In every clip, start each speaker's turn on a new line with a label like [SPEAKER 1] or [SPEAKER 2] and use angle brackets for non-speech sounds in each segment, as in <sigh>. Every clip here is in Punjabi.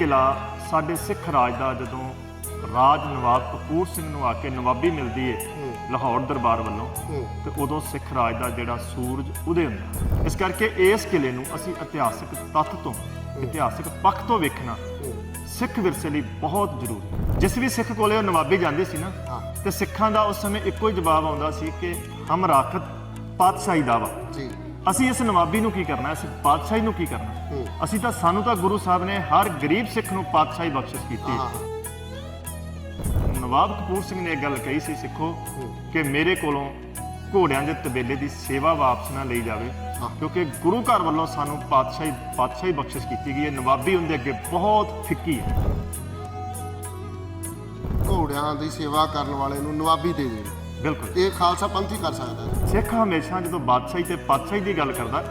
[SPEAKER 1] ਕਿਲਾ ਸਾਡੇ ਸਿੱਖ ਰਾਜ ਦਾ ਜਦੋਂ ਰਾਜ ਨਵਾਬ ਕਪੂਰ ਸਿੰਘ ਨੂੰ ਆ ਕੇ ਨਵਾਬੀ ਮਿਲਦੀ ਏ ਲਾਹੌਰ ਦਰਬਾਰ ਵੱਲੋਂ ਤੇ ਉਦੋਂ ਸਿੱਖ ਰਾਜ ਦਾ ਜਿਹੜਾ ਸੂਰਜ ਉਦੇ ਹੁੰਦਾ। ਇਸ ਕਰਕੇ ਇਸ ਕਿਲੇ ਨੂੰ ਅਸੀਂ ਇਤਿਹਾਸਕ ਤੱਥ ਤੋਂ ਇਤਿਹਾਸਕ ਪੱਖ ਤੋਂ ਵੇਖਣਾ ਸਿੱਖ ਵਿਰਸੇ ਲਈ ਬਹੁਤ ਜ਼ਰੂਰੀ ਹੈ। ਜਿਸ ਵੀ ਸਿੱਖ ਕੋਲੇ ਉਹ ਨਵਾਬੀ ਜਾਂਦੇ ਸੀ ਨਾ
[SPEAKER 2] ਹਾਂ।
[SPEAKER 1] ਤੇ ਸਿੱਖਾਂ ਦਾ ਉਸ ਸਮੇਂ ਇੱਕੋ ਹੀ ਜਵਾਬ ਆਉਂਦਾ ਸੀ ਕਿ ਹਮ ਰਾਖਤ ਪਾਤਸ਼ਾਹੀ ਦਾ ਵਾ
[SPEAKER 2] ਜੀ।
[SPEAKER 1] ਅਸੀਂ ਇਸ ਨਵਾਬੀ ਨੂੰ ਕੀ ਕਰਨਾ ਅਸੀਂ ਪਾਤਸ਼ਾਹੀ ਨੂੰ ਕੀ ਕਰਨਾ? ਅਸੀਂ ਤਾਂ ਸਾਨੂੰ ਤਾਂ ਗੁਰੂ ਸਾਹਿਬ ਨੇ ਹਰ ਗਰੀਬ ਸਿੱਖ ਨੂੰ ਪਾਤਸ਼ਾਹੀ ਬਖਸ਼ਿਸ਼ ਕੀਤੀ। ਨਵਾਬ ਕਪੂਰ ਸਿੰਘ ਨੇ ਇਹ ਗੱਲ ਕਹੀ ਸੀ ਸਿੱਖੋ ਕਿ ਮੇਰੇ ਕੋਲੋਂ ਘੋੜਿਆਂ ਦੇ ਤਬੇਲੇ ਦੀ ਸੇਵਾ ਵਾਪਸ ਨਾ ਲਈ ਜਾਵੇ। ਕਿਉਂਕਿ ਗੁਰੂ ਘਰ ਵੱਲੋਂ ਸਾਨੂੰ ਪਾਤਸ਼ਾਹੀ ਪਾਤਸ਼ਾਹੀ ਬਖਸ਼ਿਸ਼ ਕੀਤੀ ਗਈ ਹੈ। ਨਵਾਬੀ ਉਹਦੇ ਅੱਗੇ ਬਹੁਤ ਫਿੱਕੀ ਹੈ।
[SPEAKER 2] ਘੋੜਿਆਂ ਦੀ ਸੇਵਾ ਕਰਨ ਵਾਲੇ ਨੂੰ ਨਵਾਬੀ ਦੇ ਦੇ
[SPEAKER 1] ਬਿਲਕੁਲ।
[SPEAKER 2] ਇਹ ਖਾਲਸਾ ਪੰਥ ਹੀ ਕਰ ਸਕਦਾ ਹੈ।
[SPEAKER 1] ਸਿੱਖ ਹਮੇਸ਼ਾ ਜਦੋਂ ਬਾਦਸ਼ਾਹੀ ਤੇ ਪਾਤਸ਼ਾਹੀ ਦੀ ਗੱਲ ਕਰਦਾ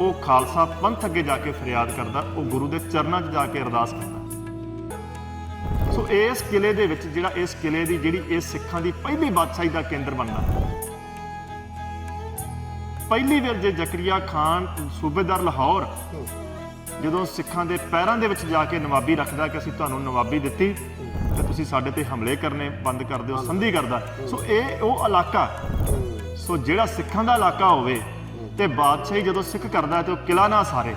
[SPEAKER 1] ਉਹ ਖਾਲਸਾ ਪੰਥ ਅੱਗੇ ਜਾ ਕੇ ਫਰਿਆਦ ਕਰਦਾ, ਉਹ ਗੁਰੂ ਦੇ ਚਰਨਾਂ 'ਚ ਜਾ ਕੇ ਅਰਦਾਸ ਕਰਦਾ। ਸੋ ਇਸ ਕਿਲੇ ਦੇ ਵਿੱਚ ਜਿਹੜਾ ਇਸ ਕਿਲੇ ਦੀ ਜਿਹੜੀ ਇਸ ਸਿੱਖਾਂ ਦੀ ਪਹਿਲੀ ਬਾਦਸ਼ਾਹੀ ਦਾ ਕੇਂਦਰ ਬਣਦਾ। ਪਹਿਲੀ ਵਾਰ ਜੇ ਜ਼ਕਰੀਆ ਖਾਨ ਸੂਬੇਦਾਰ ਲਾਹੌਰ ਜਦੋਂ ਸਿੱਖਾਂ ਦੇ ਪੈਰਾਂ ਦੇ ਵਿੱਚ ਜਾ ਕੇ ਨਵਾਬੀ ਰੱਖਦਾ ਕਿ ਅਸੀਂ ਤੁਹਾਨੂੰ ਨਵਾਬੀ ਦਿੱਤੀ ਤੇ ਤੁਸੀਂ ਸਾਡੇ ਤੇ ਹਮਲੇ ਕਰਨੇ, ਬੰਦ ਕਰ ਦਿਓ, ਸੰਧੀ ਕਰਦਾ। ਸੋ ਇਹ ਉਹ ਇਲਾਕਾ, ਸੋ ਜਿਹੜਾ ਸਿੱਖਾਂ ਦਾ ਇਲਾਕਾ ਹੋਵੇ ਤੇ ਬਾਦਸ਼ਾਹੀ ਜਦੋਂ ਸਿੱਖ ਕਰਦਾ ਤੇ ਉਹ ਕਿਲਾ ਨਾ ਸਾਰੇ।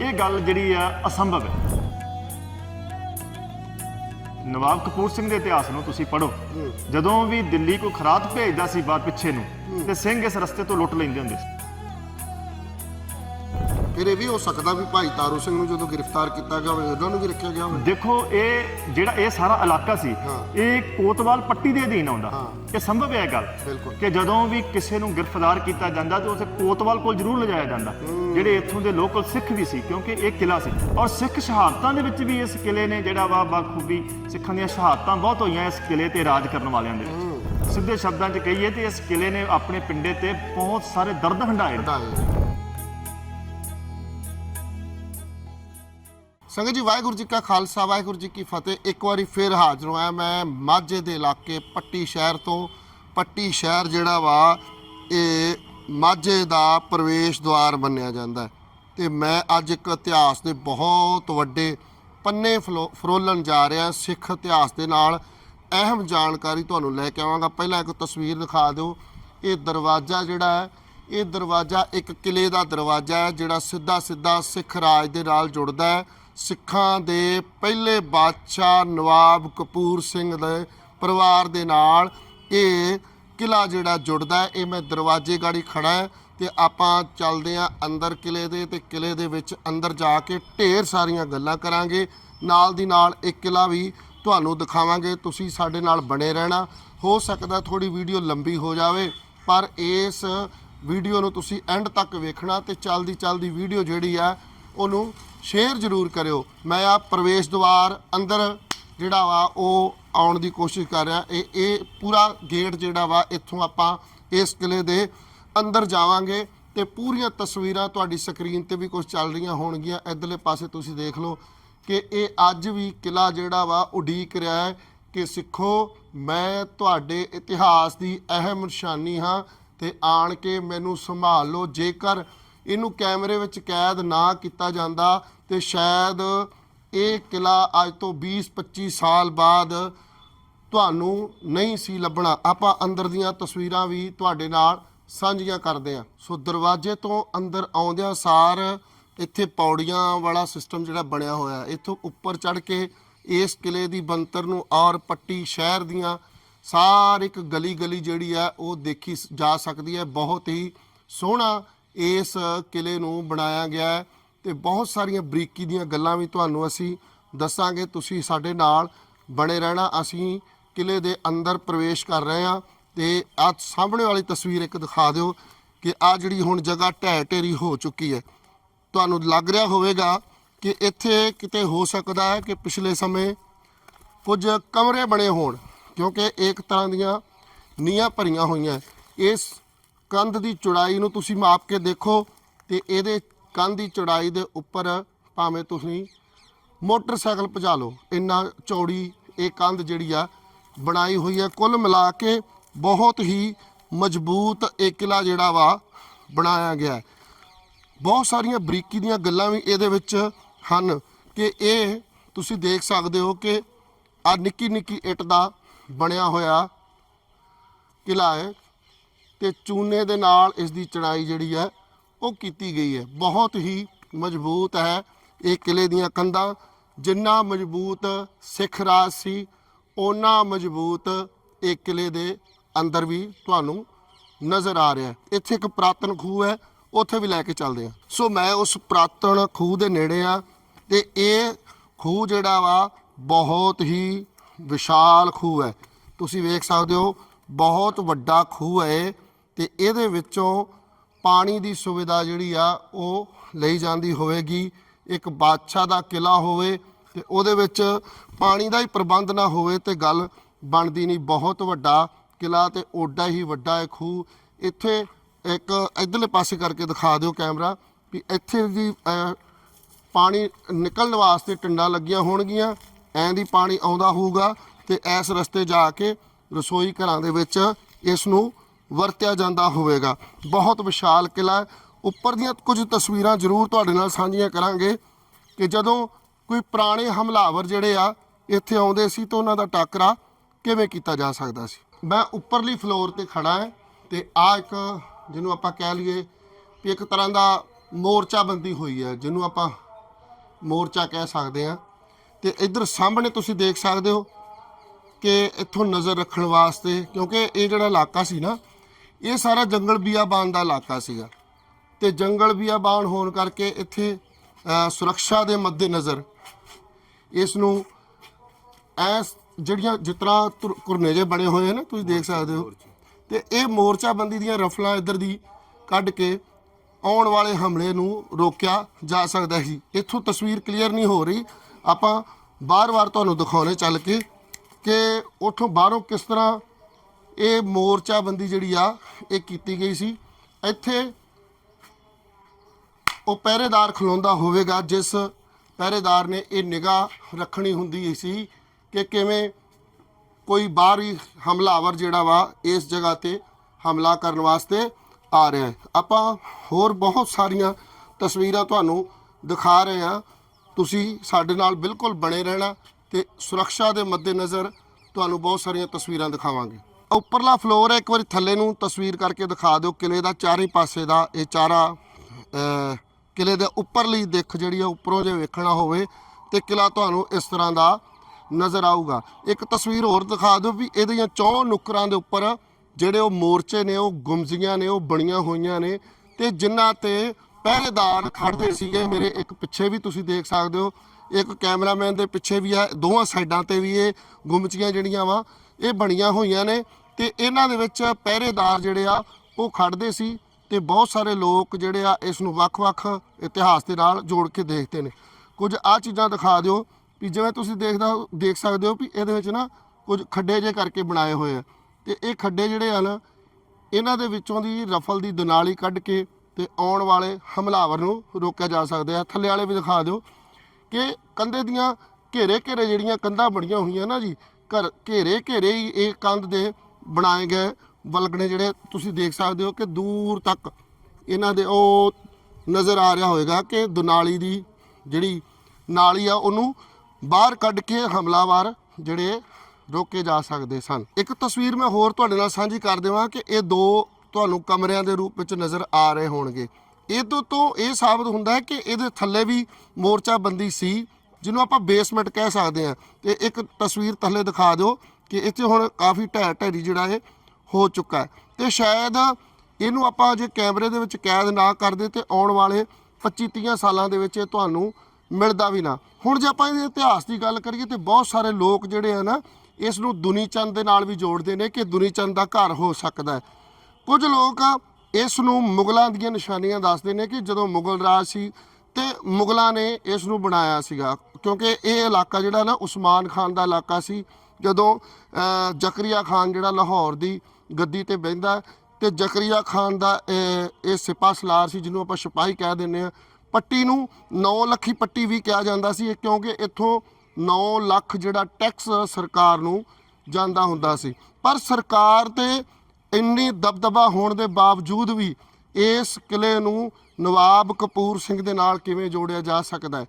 [SPEAKER 1] ਇਹ ਗੱਲ ਜਿਹੜੀ ਆ ਅਸੰਭਵ ਹੈ। ਨਵਾਬ ਕਪੂਰ ਸਿੰਘ ਦੇ ਇਤਿਹਾਸ ਨੂੰ ਤੁਸੀਂ ਪੜ੍ਹੋ। ਜਦੋਂ ਵੀ ਦਿੱਲੀ ਕੋਈ ਖਰਾਤ ਭੇਜਦਾ ਸੀ ਬਾਅਦ ਪਿੱਛੇ ਨੂੰ ਤੇ ਸਿੰਘ ਇਸ ਰਸਤੇ ਤੋਂ ਲੁੱਟ ਲੈਂਦੇ ਹੁੰਦੇ ਸੀ।
[SPEAKER 2] ਫਿਰ ਇਹ ਵੀ ਹੋ ਸਕਦਾ ਵੀ ਭਾਈ ਤਾਰੂ ਸਿੰਘ ਨੂੰ ਜਦੋਂ ਗ੍ਰਿਫਤਾਰ ਕੀਤਾ ਗਿਆ ਹੋਵੇ ਉਹਨਾਂ ਨੂੰ ਵੀ ਰੱਖਿਆ ਗਿਆ ਹੋਵੇ
[SPEAKER 1] ਦੇਖੋ ਇਹ ਜਿਹੜਾ ਇਹ ਸਾਰਾ ਇਲਾਕਾ ਸੀ
[SPEAKER 2] ਹਾਂ।
[SPEAKER 1] ਇਹ ਕੋਤਵਾਲ ਪੱਟੀ ਦੇ ਅਧੀਨ ਆਉਂਦਾ
[SPEAKER 2] ਹਾਂ।
[SPEAKER 1] ਇਹ ਸੰਭਵ ਹੈ ਇਹ ਗੱਲ
[SPEAKER 2] ਬਿਲਕੁਲ।
[SPEAKER 1] ਕਿ ਜਦੋਂ ਵੀ ਕਿਸੇ ਨੂੰ ਗ੍ਰਿਫਤਾਰ ਕੀਤਾ ਜਾਂਦਾ ਤੇ ਉਸੇ ਕੋਤਵਾਲ ਕੋਲ ਜ਼ਰੂਰ ਲਿਜਾਇਆ ਜਾਂਦਾ ਜਿਹੜੇ ਇੱਥੋਂ ਦੇ ਲੋਕਲ ਸਿੱਖ ਵੀ ਸੀ ਕਿਉਂਕਿ ਇਹ ਕਿਲਾ ਸੀ ਔਰ ਸਿੱਖ ਸ਼ਹਾਦਤਾਂ ਦੇ ਵਿੱਚ ਵੀ ਇਸ ਕਿਲੇ ਨੇ ਜਿਹੜਾ ਵਾ ਬਾਖੂਬੀ ਸਿੱਖਾਂ ਦੀਆਂ ਸ਼ਹਾਦਤਾਂ ਬਹੁਤ ਹੋਈਆਂ ਇਸ ਕਿਲੇ ਤੇ ਰਾਜ ਕਰਨ ਵਾਲਿਆਂ ਦੇ ਵਿੱਚ ਸਿੱਧੇ ਸ਼ਬਦਾਂ 'ਚ ਕਹੀਏ ਤੇ ਇਸ ਕਿਲੇ ਨੇ ਆਪਣੇ ਪਿੰਡੇ ਤੇ ਬਹੁਤ ਸਾਰੇ ਦਰਦ ਨੇ।
[SPEAKER 2] ਹਟਾਏ ਸੰਗਤ ਜੀ, ਵਾਹਿਗੁਰੂ ਜੀ ਕਾ ਖਾਲਸਾ, ਵਾਹਿਗੁਰੂ ਜੀ ਕੀ ਫਤਿਹ। ਇੱਕ ਵਾਰੀ ਫੇਰ ਹਾਜ਼ਰ ਹੋਇਆ ਮੈਂ ਮਾਝੇ ਦੇ ਇਲਾਕੇ ਪੱਟੀ ਸ਼ਹਿਰ ਤੋਂ। ਪੱਟੀ ਸ਼ਹਿਰ ਜਿਹੜਾ ਵਾ, ਇਹ ਮਾਝੇ ਦਾ ਪ੍ਰਵੇਸ਼ ਦੁਆਰ ਮੰਨਿਆ ਜਾਂਦਾ ਹੈ। ਤੇ ਮੈਂ ਅੱਜ ਇੱਕ ਇਤਿਹਾਸ ਦੇ ਬਹੁਤ ਵੱਡੇ ਪੰਨੇ ਫਲੋ- ਫਰੋਲਣ ਜਾ ਰਿਹਾ, ਸਿੱਖ ਇਤਿਹਾਸ ਦੇ ਨਾਲ ਅਹਿਮ ਜਾਣਕਾਰੀ ਤੁਹਾਨੂੰ ਲੈ ਕੇ ਆਵਾਂਗਾ। ਪਹਿਲਾਂ ਇੱਕ ਤਸਵੀਰ ਦਿਖਾ ਦਿਓ। ਇਹ ਦਰਵਾਜ਼ਾ ਜਿਹੜਾ ਹੈ, ਇਹ ਦਰਵਾਜ਼ਾ ਇੱਕ ਕਿਲੇ ਦਾ ਦਰਵਾਜ਼ਾ ਹੈ, ਜਿਹੜਾ ਸਿੱਧਾ ਸਿੱਧਾ ਸਿੱਖ ਰਾਜ ਦੇ ਨਾਲ ਜੁੜਦਾ ਹੈ। ਸਿੱਖਾਂ ਦੇ ਪਹਿਲੇ ਬਾਦਸ਼ਾਹ ਨਵਾਬ ਕਪੂਰ ਸਿੰਘ ਦੇ ਪਰਿਵਾਰ ਦੇ ਨਾਲ ਇਹ ਕਿਲਾ ਜਿਹੜਾ ਜੁੜਦਾ ਹੈ, ਇਹ ਮੈਂ ਦਰਵਾਜ਼ੇ ਗਾੜੀ ਖੜਾ ਹੈ ਤੇ ਆਪਾਂ ਚੱਲਦੇ ਹਾਂ ਅੰਦਰ ਕਿਲੇ ਦੇ ਤੇ ਕਿਲੇ ਦੇ ਵਿੱਚ ਅੰਦਰ ਜਾ ਕੇ ਢੇਰ ਸਾਰੀਆਂ ਗੱਲਾਂ ਕਰਾਂਗੇ। ਨਾਲ ਦੀ ਨਾਲ ਇਹ ਕਿਲਾ ਵੀ ਤੁਹਾਨੂੰ ਦਿਖਾਵਾਂਗੇ। ਤੁਸੀਂ ਸਾਡੇ ਨਾਲ ਬਣੇ ਰਹਿਣਾ। ਹੋ ਸਕਦਾ ਥੋੜੀ ਵੀਡੀਓ ਲੰਬੀ ਹੋ ਜਾਵੇ, ਪਰ ਇਸ ਵੀਡੀਓ ਨੂੰ ਤੁਸੀਂ ਐਂਡ ਤੱਕ ਵੇਖਣਾ ਤੇ ਚੱਲਦੀ ਚੱਲਦੀ ਵੀਡੀਓ ਜਿਹੜੀ ਆ, ਉਹਨੂੰ ਸ਼ੇਅਰ ਜ਼ਰੂਰ ਕਰਿਓ। ਮੈਂ ਆ ਪ੍ਰਵੇਸ਼ ਦੁਆਰ ਅੰਦਰ ਜਿਹੜਾ ਵਾ, ਉਹ ਆਉਣ ਦੀ ਕੋਸ਼ਿਸ਼ ਕਰ ਰਿਹਾ। ਇਹ ਇਹ ਪੂਰਾ ਗੇਟ ਜਿਹੜਾ ਵਾ, ਇੱਥੋਂ ਆਪਾਂ ਇਸ ਕਿਲੇ ਦੇ ਅੰਦਰ ਜਾਵਾਂਗੇ ਤੇ ਪੂਰੀਆਂ ਤਸਵੀਰਾਂ ਤੁਹਾਡੀ ਸਕਰੀਨ ਤੇ ਵੀ ਕੁਝ ਚੱਲ ਰਹੀਆਂ ਹੋਣਗੀਆਂ। ਇਧਰਲੇ ਪਾਸੇ ਤੁਸੀਂ ਦੇਖ ਲਓ ਕਿ ਇਹ ਅੱਜ ਵੀ ਕਿਲਾ ਜਿਹੜਾ ਵਾ, ਉਡੀਕ ਰਿਹਾ ਹੈ ਕਿ ਸਿੱਖੋ, ਮੈਂ ਤੁਹਾਡੇ ਇਤਿਹਾਸ ਦੀ ਅਹਿਮ ਨਿਸ਼ਾਨੀ ਹਾਂ ਤੇ ਆਣ ਕੇ ਮੈਨੂੰ ਸੰਭਾਲ ਲਓ। ਜੇਕਰ ਇਹਨੂੰ ਕੈਮਰੇ ਵਿੱਚ ਕੈਦ ਨਾ ਕੀਤਾ ਜਾਂਦਾ ਤੇ ਸ਼ਾਇਦ ਇਹ ਕਿਲਾ ਅੱਜ ਤੋਂ 20-25 ਸਾਲ ਬਾਅਦ ਤੁਹਾਨੂੰ ਨਹੀਂ ਸੀ ਲੱਭਣਾ। ਆਪਾਂ ਅੰਦਰ ਦੀਆਂ ਤਸਵੀਰਾਂ ਵੀ ਤੁਹਾਡੇ ਨਾਲ ਸਾਂਝੀਆਂ ਕਰਦੇ ਹਾਂ। ਸੋ ਦਰਵਾਜ਼ੇ ਤੋਂ ਅੰਦਰ ਆਉਂਦਿਆਂ ਸਾਰ ਇੱਥੇ ਪੌੜੀਆਂ ਵਾਲਾ ਸਿਸਟਮ ਜਿਹੜਾ ਬਣਿਆ ਹੋਇਆ ਇੱਥੋਂ ਉੱਪਰ ਚੜ੍ਹ ਕੇ ਇਸ ਕਿਲੇ ਦੀ ਬੰਤਰ ਨੂੰ ਔਰ ਪੱਟੀ ਸ਼ਹਿਰ ਦੀਆਂ ਸਾਰ ਇੱਕ ਗਲੀ ਗਲੀ ਜਿਹੜੀ ਹੈ, ਉਹ ਦੇਖੀ ਸ- ਜਾ ਸਕਦੀ ਹੈ। ਬਹੁਤ ਹੀ ਸੋਹਣਾ ਇਸ ਕਿਲੇ ਨੂੰ ਬਣਾਇਆ ਗਿਆ ਹੈ ਤੇ ਬਹੁਤ ਸਾਰੀਆਂ ਬਰੀਕੀ ਦੀਆਂ ਗੱਲਾਂ ਵੀ ਤੁਹਾਨੂੰ ਅਸੀਂ ਦੱਸਾਂਗੇ। ਤੁਸੀਂ ਸਾਡੇ ਨਾਲ ਬਣੇ ਰਹਿਣਾ। ਅਸੀਂ ਕਿਲੇ ਦੇ ਅੰਦਰ ਪ੍ਰਵੇਸ਼ ਕਰ ਰਹੇ ਹਾਂ ਤੇ ਆ ਸਾਹਮਣੇ ਵਾਲੀ ਤਸਵੀਰ ਇੱਕ ਦਿਖਾ ਦਿਓ ਕਿ ਆ ਜਿਹੜੀ ਹੁਣ ਜਗ੍ਹਾ ਢਹਿ ਢੇਰੀ ਹੋ ਚੁੱਕੀ ਹੈ। ਤੁਹਾਨੂੰ ਲੱਗ ਰਿਹਾ ਹੋਵੇਗਾ ਕਿ ਇੱਥੇ ਕਿਤੇ ਹੋ ਸਕਦਾ ਹੈ ਕਿ ਪਿਛਲੇ ਸਮੇਂ ਕੁਝ ਕਮਰੇ ਬਣੇ ਹੋਣ, ਕਿਉਂਕਿ ਇੱਕ ਤਰ੍ਹਾਂ ਦੀਆਂ ਨੀਹਾਂ ਭਰੀਆਂ ਹੋਈਆਂ। ਇਸ ਕੰਧ ਦੀ ਚੌੜਾਈ ਨੂੰ ਤੁਸੀਂ ਮਾਪ ਕੇ ਦੇਖੋ ਤੇ ਇਹਦੇ ਕੰਧ ਦੀ ਚੌੜਾਈ ਦੇ ਉੱਪਰ ਭਾਵੇਂ ਤੁਸੀਂ ਮੋਟਰਸਾਈਕਲ ਭਜਾ ਲਓ, ਇੰਨਾ ਚੌੜੀ ਇਹ ਕੰਧ ਜਿਹੜੀ ਆ ਬਣਾਈ ਹੋਈ ਹੈ ਕੁੱਲ ਮਿਲਾ ਕੇ ਬਹੁਤ ਹੀ ਮਜ਼ਬੂਤ ਇਹ ਕਿਲਾ ਜਿਹੜਾ ਵਾ ਬਣਾਇਆ ਗਿਆ ਬਹੁਤ ਸਾਰੀਆਂ ਬਰੀਕੀ ਦੀਆਂ ਗੱਲਾਂ ਵੀ ਇਹਦੇ ਵਿੱਚ ਹਨ ਕਿ ਇਹ ਤੁਸੀਂ ਦੇਖ ਸਕਦੇ ਹੋ ਕਿ ਆ ਨਿੱਕੀ ਨਿੱਕੀ ਇੱਟ ਦਾ ਬਣਿਆ ਹੋਇਆ ਕਿਲਾ ਹੈ। ਤੇ ਚੂਨੇ ਦੇ ਨਾਲ ਇਸ ਦੀ ਚੜਾਈ ਜਿਹੜੀ ਹੈ, ਉਹ ਕੀਤੀ ਗਈ ਹੈ। ਬਹੁਤ ਹੀ ਮਜ਼ਬੂਤ ਹੈ ਇਹ ਕਿਲੇ ਦੀਆਂ ਕੰਧਾਂ। ਜਿੰਨਾ ਮਜ਼ਬੂਤ ਸਿੱਖ ਰਾਜ ਸੀ, ਓਨਾ ਮਜ਼ਬੂਤ ਇਹ ਕਿਲੇ ਦੇ ਅੰਦਰ ਵੀ ਤੁਹਾਨੂੰ ਨਜ਼ਰ ਆ ਰਿਹਾ ਇੱਥੇ ਇੱਕ ਪ੍ਰਾਤਨ ਖੂਹ ਹੈ, ਉੱਥੇ ਵੀ ਲੈ ਕੇ ਚੱਲਦੇ ਆ ਸੋ ਮੈਂ ਉਸ ਪ੍ਰਾਤਨ ਖੂਹ ਦੇ ਨੇੜੇ ਆ ਤੇ ਇਹ ਖੂਹ ਜਿਹੜਾ ਵਾ, ਬਹੁਤ ਹੀ ਵਿਸ਼ਾਲ ਖੂਹ ਹੈ। ਤੁਸੀਂ ਵੇਖ ਸਕਦੇ ਹੋ, ਬਹੁਤ ਵੱਡਾ ਖੂਹ ਹੈ ਇਹ। ਤੇ ਇਹਦੇ ਵਿੱਚੋਂ ਪਾਣੀ ਦੀ ਸੁਵਿਧਾ ਜਿਹੜੀ ਆ ਉਹ ਲਈ ਜਾਂਦੀ ਹੋਵੇਗੀ। ਇੱਕ ਬਾਦਸ਼ਾਹ ਦਾ ਕਿਲਾ ਹੋਵੇ ਤੇ ਉਹਦੇ ਵਿੱਚ ਪਾਣੀ ਦਾ ਹੀ ਪ੍ਰਬੰਧ ਨਾ ਹੋਵੇ ਤੇ ਗੱਲ ਬਣਦੀ ਨਹੀਂ। ਬਹੁਤ ਵੱਡਾ ਕਿਲਾ ਤੇ ਓਡਾ ਹੀ ਵੱਡਾ ਹੈ ਖੂਹ। ਇੱਥੇ ਇੱਕ ਇਧਰਲੇ ਪਾਸੇ ਕਰਕੇ ਦਿਖਾ ਦਿਓ ਕੈਮਰਾ ਵੀ ਇੱਥੇ ਦੀ ਪਾਣੀ ਨਿਕਲਣ ਵਾਸਤੇ ਟੰਡਾਂ ਲੱਗੀਆਂ ਹੋਣਗੀਆਂ। ਐਂ ਦੀ ਪਾਣੀ ਆਉਂਦਾ ਹੋਊਗਾ ਤੇ ਇਸ ਰਸਤੇ ਜਾ ਕੇ ਰਸੋਈ ਘਰਾਂ ਦੇ ਵਿੱਚ ਇਸ ਨੂੰ ਵਰਤਿਆ ਜਾਂਦਾ ਹੋਵੇਗਾ। ਬਹੁਤ ਵਿਸ਼ਾਲ ਕਿਲਾ ਹੈ। ਉੱਪਰ ਦੀਆਂ ਕੁਝ ਤਸਵੀਰਾਂ ਜ਼ਰੂਰ ਤੁਹਾਡੇ ਨਾਲ ਸਾਂਝੀਆਂ ਕਰਾਂਗੇ ਕਿ ਜਦੋਂ ਕੋਈ ਪੁਰਾਣੇ ਹਮਲਾਵਰ ਜਿਹੜੇ ਆ, ਇੱਥੇ ਆਉਂਦੇ ਸੀ ਤਾਂ ਉਹਨਾਂ ਦਾ ਟਾਕਰਾ ਕਿਵੇਂ ਕੀਤਾ ਜਾ ਸਕਦਾ ਸੀ? ਮੈਂ ਉੱਪਰਲੀ ਫਲੋਰ ਤੇ ਖੜਾ ਹਾਂ ਤੇ ਆ ਇੱਕ ਜਿਹਨੂੰ ਆਪਾਂ ਕਹਿ ਲਈਏ ਵੀ ਇੱਕ ਤਰ੍ਹਾਂ ਦਾ ਮੋਰਚਾਬੰਦੀ ਹੋਈ ਹੈ, ਜਿਹਨੂੰ ਆਪਾਂ ਮੋਰਚਾ ਕਹਿ ਸਕਦੇ ਆ ਤੇ ਇੱਧਰ ਸਾਹਮਣੇ ਤੁਸੀਂ ਦੇਖ ਸਕਦੇ ਹੋ ਕਿ ਇੱਥੋਂ ਨਜ਼ਰ ਰੱਖਣ ਵਾਸਤੇ ਕਿਉਂਕਿ ਇਹ ਜਿਹੜਾ ਇਲਾਕਾ ਸੀ ਨਾ ਇਹ ਸਾਰਾ ਜੰਗਲ ਬੀਆਬਾਨ ਦਾ ਇਲਾਕਾ ਸੀਗਾ। ਤੇ ਜੰਗਲ ਬੀਆਬਾਨ ਹੋਣ ਕਰਕੇ ਇੱਥੇ ਸੁਰੱਖਿਆ ਦੇ ਮੱਦੇਨਜ਼ਰ ਇਸ ਨੂੰ ਐਸ ਜਿਹੜੀਆਂ ਜਿਤਨਾ ਕੁਰਨੇ ਜੇ ਬਣੇ ਹੋਏ ਆ ਨਾ, ਤੁਸੀਂ ਦੇਖ ਸਕਦੇ ਹੋ। ਤੇ ਇਹ ਮੋਰਚਾਬੰਦੀ ਦੀਆਂ ਰਫਲਾਂ ਇੱਧਰ ਦੀ ਕੱਢ ਕੇ ਆਉਣ ਵਾਲੇ ਹਮਲੇ ਨੂੰ ਰੋਕਿਆ ਜਾ ਸਕਦਾ ਸੀ। ਇੱਥੋਂ ਤਸਵੀਰ ਕਲੀਅਰ ਨਹੀਂ ਹੋ ਰਹੀ। ਆਪਾਂ ਬਾਰ-ਬਾਰ ਤੁਹਾਨੂੰ ਦਿਖਾਉਣੇ ਚੱਲ ਕੇ ਕਿ ਉੱਥੋਂ ਬਾਹਰੋਂ ਕਿਸ ਤਰ੍ਹਾਂ ਇਹ ਮੋਰਚਾਬੰਦੀ ਜਿਹੜੀ ਆ, ਇਹ ਕੀਤੀ ਗਈ ਸੀ। ਇੱਥੇ ਉਹ ਪਹਿਰੇਦਾਰ ਖਲੋਂਦਾ ਹੋਵੇਗਾ, ਜਿਸ ਪਹਿਰੇਦਾਰ ਨੇ ਇਹ ਨਿਗਾਹ ਰੱਖਣੀ ਹੁੰਦੀ ਸੀ ਕਿ ਕਿਵੇਂ ਕੋਈ ਬਾਹਰੀ ਹਮਲਾਵਰ ਜਿਹੜਾ ਵਾ, ਇਸ ਜਗ੍ਹਾ ਤੇ ਹਮਲਾ ਕਰਨ ਵਾਸਤੇ ਆ ਰਿਹਾ ਹੈ। ਆਪਾਂ ਹੋਰ ਬਹੁਤ ਸਾਰੀਆਂ ਤਸਵੀਰਾਂ ਤੁਹਾਨੂੰ ਦਿਖਾ ਰਹੇ ਹਾਂ। ਤੁਸੀਂ ਸਾਡੇ ਨਾਲ ਬਿਲਕੁਲ ਬਣੇ ਰਹਿਣਾ ਤੇ ਸੁਰੱਖਿਆ ਦੇ ਮੱਦੇਨਜ਼ਰ ਤੁਹਾਨੂੰ ਬਹੁਤ ਸਾਰੀਆਂ ਤਸਵੀਰਾਂ ਦਿਖਾਵਾਂਗੇ। ਉੱਪਰਲਾ ਫਲੋਰ ਹੈ ਇੱਕ ਵਾਰੀ ਥੱਲੇ ਨੂੰ ਤਸਵੀਰ ਕਰਕੇ ਦਿਖਾ ਦਿਓ ਕਿਲੇ ਦਾ ਚਾਰੇ ਪਾਸੇ ਦਾ ਇਹ ਚਾਰਾ ਅਹ, ਕਿਲੇ ਦੇ ਉੱਪਰਲੀ ਦਿੱਖ ਜਿਹੜੀ ਆ ਉੱਪਰੋਂ ਜੇ ਵੇਖਣਾ ਹੋਵੇ ਤੇ ਕਿਲਾ ਤੁਹਾਨੂੰ ਇਸ ਤਰ੍ਹਾਂ ਦਾ ਨਜ਼ਰ ਆਊਗਾ। ਇੱਕ ਤਸਵੀਰ ਹੋਰ ਦਿਖਾ ਦਿਓ ਵੀ ਇਹਦੀਆਂ ਚੌਂ ਨੁੱਕਰਾਂ ਦੇ ਉੱਪਰ ਜਿਹੜੇ ਉਹ ਮੋਰਚੇ ਨੇ ਉਹ ਗੁੰਮਜ਼ੀਆਂ ਨੇ ਉਹ ਬਣੀਆਂ ਹੋਈਆਂ ਨੇ ਤੇ ਜਿਨ੍ਹਾਂ ਤੇ ਪਹਿਰੇਦਾਰ ਖੜਦੇ ਸੀਗੇ। ਮੇਰੇ ਇੱਕ ਪਿੱਛੇ ਵੀ ਤੁਸੀਂ ਦੇਖ ਸਕਦੇ ਹੋ ਇੱਕ ਕੈਮਰਾਮੈਨ ਦੇ ਪਿੱਛੇ ਵੀ ਆ ਦੋਵਾਂ ਸਾਈਡਾਂ ਤੇ ਵੀ ਇਹ ਗੁੰਮਚੀਆਂ ਜਿਹੜੀਆਂ ਵਾ ਇਹ ਬਣੀਆਂ ਹੋਈਆਂ ਨੇ ਤੇ ਇਹਨਾਂ ਦੇ ਵਿੱਚ ਪਹਿਰੇਦਾਰ ਜਿਹੜੇ ਆ, ਉਹ ਖੜਦੇ ਸੀ ਤੇ ਬਹੁਤ ਸਾਰੇ ਲੋਕ ਜਿਹੜੇ ਆ, ਇਸ ਨੂੰ ਵੱਖ-ਵੱਖ ਇਤਿਹਾਸ ਦੇ ਨਾਲ ਜੋੜ ਕੇ ਦੇਖਦੇ ਨੇ। ਕੁਝ ਆ ਚੀਜ਼ਾਂ ਦਿਖਾ ਦਿਓ ਵੀ ਜਿਵੇਂ ਤੁਸੀਂ ਦੇਖਦਾ ਦੇਖ ਸਕਦੇ ਹੋ ਵੀ ਇਹਦੇ ਵਿੱਚ ਨਾ ਕੁਝ ਖੱਡੇ ਜੇ ਕਰਕੇ ਬਣਾਏ ਹੋਏ ਆ। ਤੇ ਇਹ ਖੱਡੇ ਜਿਹੜੇ ਆ ਨਾ ਇਹਨਾਂ ਦੇ ਵਿੱਚੋਂ ਦੀ ਰਫਲ ਦੀ ਦਨਾਲੀ ਕੱਢ ਕੇ ਤੇ ਆਉਣ ਵਾਲੇ ਹਮਲਾਵਰ ਨੂੰ ਰੋਕਿਆ ਜਾ ਸਕਦਾ ਹੈ। ਥੱਲੇ ਵਾਲੇ ਵੀ ਦਿਖਾ ਦਿਓ ਕਿ ਕੰਧੇ ਦੀਆਂ ਘੇਰੇ ਘੇਰੇ ਜਿਹੜੀਆਂ ਕੰਧਾਂ ਬਣੀਆਂ ਹੋਈਆਂ ਨਾ ਜੀ ਘਰ ਘੇਰੇ ਘੇਰੇ ਹੀ ਇਹ ਕੰਧ ਦੇ ਬਣਾਏ ਗਏ ਵਲਗਣੇ ਜਿਹੜੇ ਤੁਸੀਂ ਦੇਖ ਸਕਦੇ ਹੋ ਕਿ ਦੂਰ ਤੱਕ ਇਹਨਾਂ ਦੇ ਉਹ ਨਜ਼ਰ ਆ ਰਿਹਾ ਹੋਵੇਗਾ ਕਿ ਦੁਨਾਲੀ ਦੀ ਜਿਹੜੀ ਨਾਲੀ ਆ, ਉਹਨੂੰ ਬਾਹਰ ਕੱਢ ਕੇ ਹਮਲਾਵਰ ਜਿਹੜੇ ਰੋਕੇ ਜਾ ਸਕਦੇ ਸਨ। ਇੱਕ ਤਸਵੀਰ ਮੈਂ ਹੋਰ ਤੁਹਾਡੇ ਨਾਲ ਸਾਂਝੀ ਕਰ ਦੇਵਾਂ ਕਿ ਇਹ ਦੋ ਤੁਹਾਨੂੰ ਕਮਰਿਆਂ ਦੇ ਰੂਪ ਵਿੱਚ ਨਜ਼ਰ ਆ ਰਹੇ ਹੋਣਗੇ। ਇਹ ਤੋਂ ਇਹ ਸਾਬਤ ਹੁੰਦਾ ਹੈ ਕਿ ਇਹਦੇ ਥੱਲੇ ਵੀ ਮੋਰਚਾ ਬੰਦੀ ਸੀ। ਜਿਹਨੂੰ ਆਪਾਂ ਬੇਸਮੈਂਟ ਕਹਿ ਸਕਦੇ ਹਾਂ। ਤੇ ਇੱਕ ਤਸਵੀਰ ਥੱਲੇ ਦਿਖਾ ਦਿਓ ਕਿ ਇੱਥੇ ਹੁਣ ਕਾਫੀ ਢਹਿ ਢੇਰੀ ਜਿਹੜਾ ਇਹ ਹੋ ਚੁੱਕਾ ਹੈ। ਤੇ ਸ਼ਾਇਦ ਇਹਨੂੰ ਆਪਾਂ ਜੇ ਕੈਮਰੇ ਦੇ ਵਿੱਚ ਕੈਦ ਨਾ ਕਰਦੇ ਤੇ ਆਉਣ ਵਾਲੇ 25 30 ਸਾਲਾਂ ਦੇ ਵਿੱਚ ਇਹ ਤੁਹਾਨੂੰ ਮਿਲਦਾ ਵੀ ਨਾ। ਹੁਣ ਜੇ ਆਪਾਂ ਇਹਦੇ ਇਤਿਹਾਸ ਦੀ ਗੱਲ ਕਰੀਏ ਤੇ ਬਹੁਤ ਸਾਰੇ ਲੋਕ ਜਿਹੜੇ ਆ ਨਾ ਇਸ ਨੂੰ ਦੁਨੀ ਚੰਦ ਦੇ ਨਾਲ ਵੀ ਜੋੜਦੇ ਨੇ ਕਿ ਦੁਨੀ ਚੰਦ ਦਾ ਘਰ ਹੋ ਸਕਦਾ ਹੈ। ਕੁਝ ਲੋਕ ਇਸ ਨੂੰ ਮੁਗਲਾਂ ਦੀਆਂ ਨਿਸ਼ਾਨੀਆਂ ਦੱਸਦੇ ਨੇ ਕਿ ਜਦੋਂ ਮੁਗਲ ਰਾਜ ਸੀ ਤੇ ਮੁਗਲਾਂ ਨੇ ਇਸ ਨੂੰ ਬਣਾਇਆ ਸੀਗਾ। ਕਿਉਂਕਿ ਇਹ ਇਲਾਕਾ ਜਿਹੜਾ ਨਾ ਉਸਮਾਨ ਖਾਨ ਦਾ ਇਲਾਕਾ ਸੀ, ਜਦੋਂ ਜ਼ਕਰੀਆ ਖਾਨ ਜਿਹੜਾ ਲਾਹੌਰ ਦੀ ਗੱਦੀ ਤੇ ਬਹਿੰਦਾ ਤੇ ਜ਼ਕਰੀਆ ਖਾਨ ਦਾ ਇਹ ਇਹ ਸਿਪਾ ਸਲਾਰ ਸੀ ਜਿਹਨੂੰ ਆਪਾਂ ਸਿਪਾਹੀ ਕਹਿ ਦਿੰਦੇ ਆ ਪੱਟੀ ਨੂੰ 9 ਲੱਖੀ ਪੱਟੀ ਵੀ ਕਿਹਾ ਜਾਂਦਾ ਸੀ ਕਿਉਂਕਿ ਇੱਥੋਂ 9 ਲੱਖ ਜਿਹੜਾ ਟੈਕਸ ਸਰਕਾਰ ਨੂੰ ਜਾਂਦਾ ਹੁੰਦਾ ਸੀ। ਪਰ ਸਰਕਾਰ ਤੇ ਇੰਨੀ ਦਬਦਬਾ ਹੋਣ ਦੇ ਬਾਵਜੂਦ ਵੀ ਇਸ ਕਿਲੇ ਨੂੰ ਨਵਾਬ ਕਪੂਰ ਸਿੰਘ ਦੇ ਨਾਲ ਕਿਵੇਂ ਜੋੜਿਆ ਜਾ ਸਕਦਾ ਹੈ?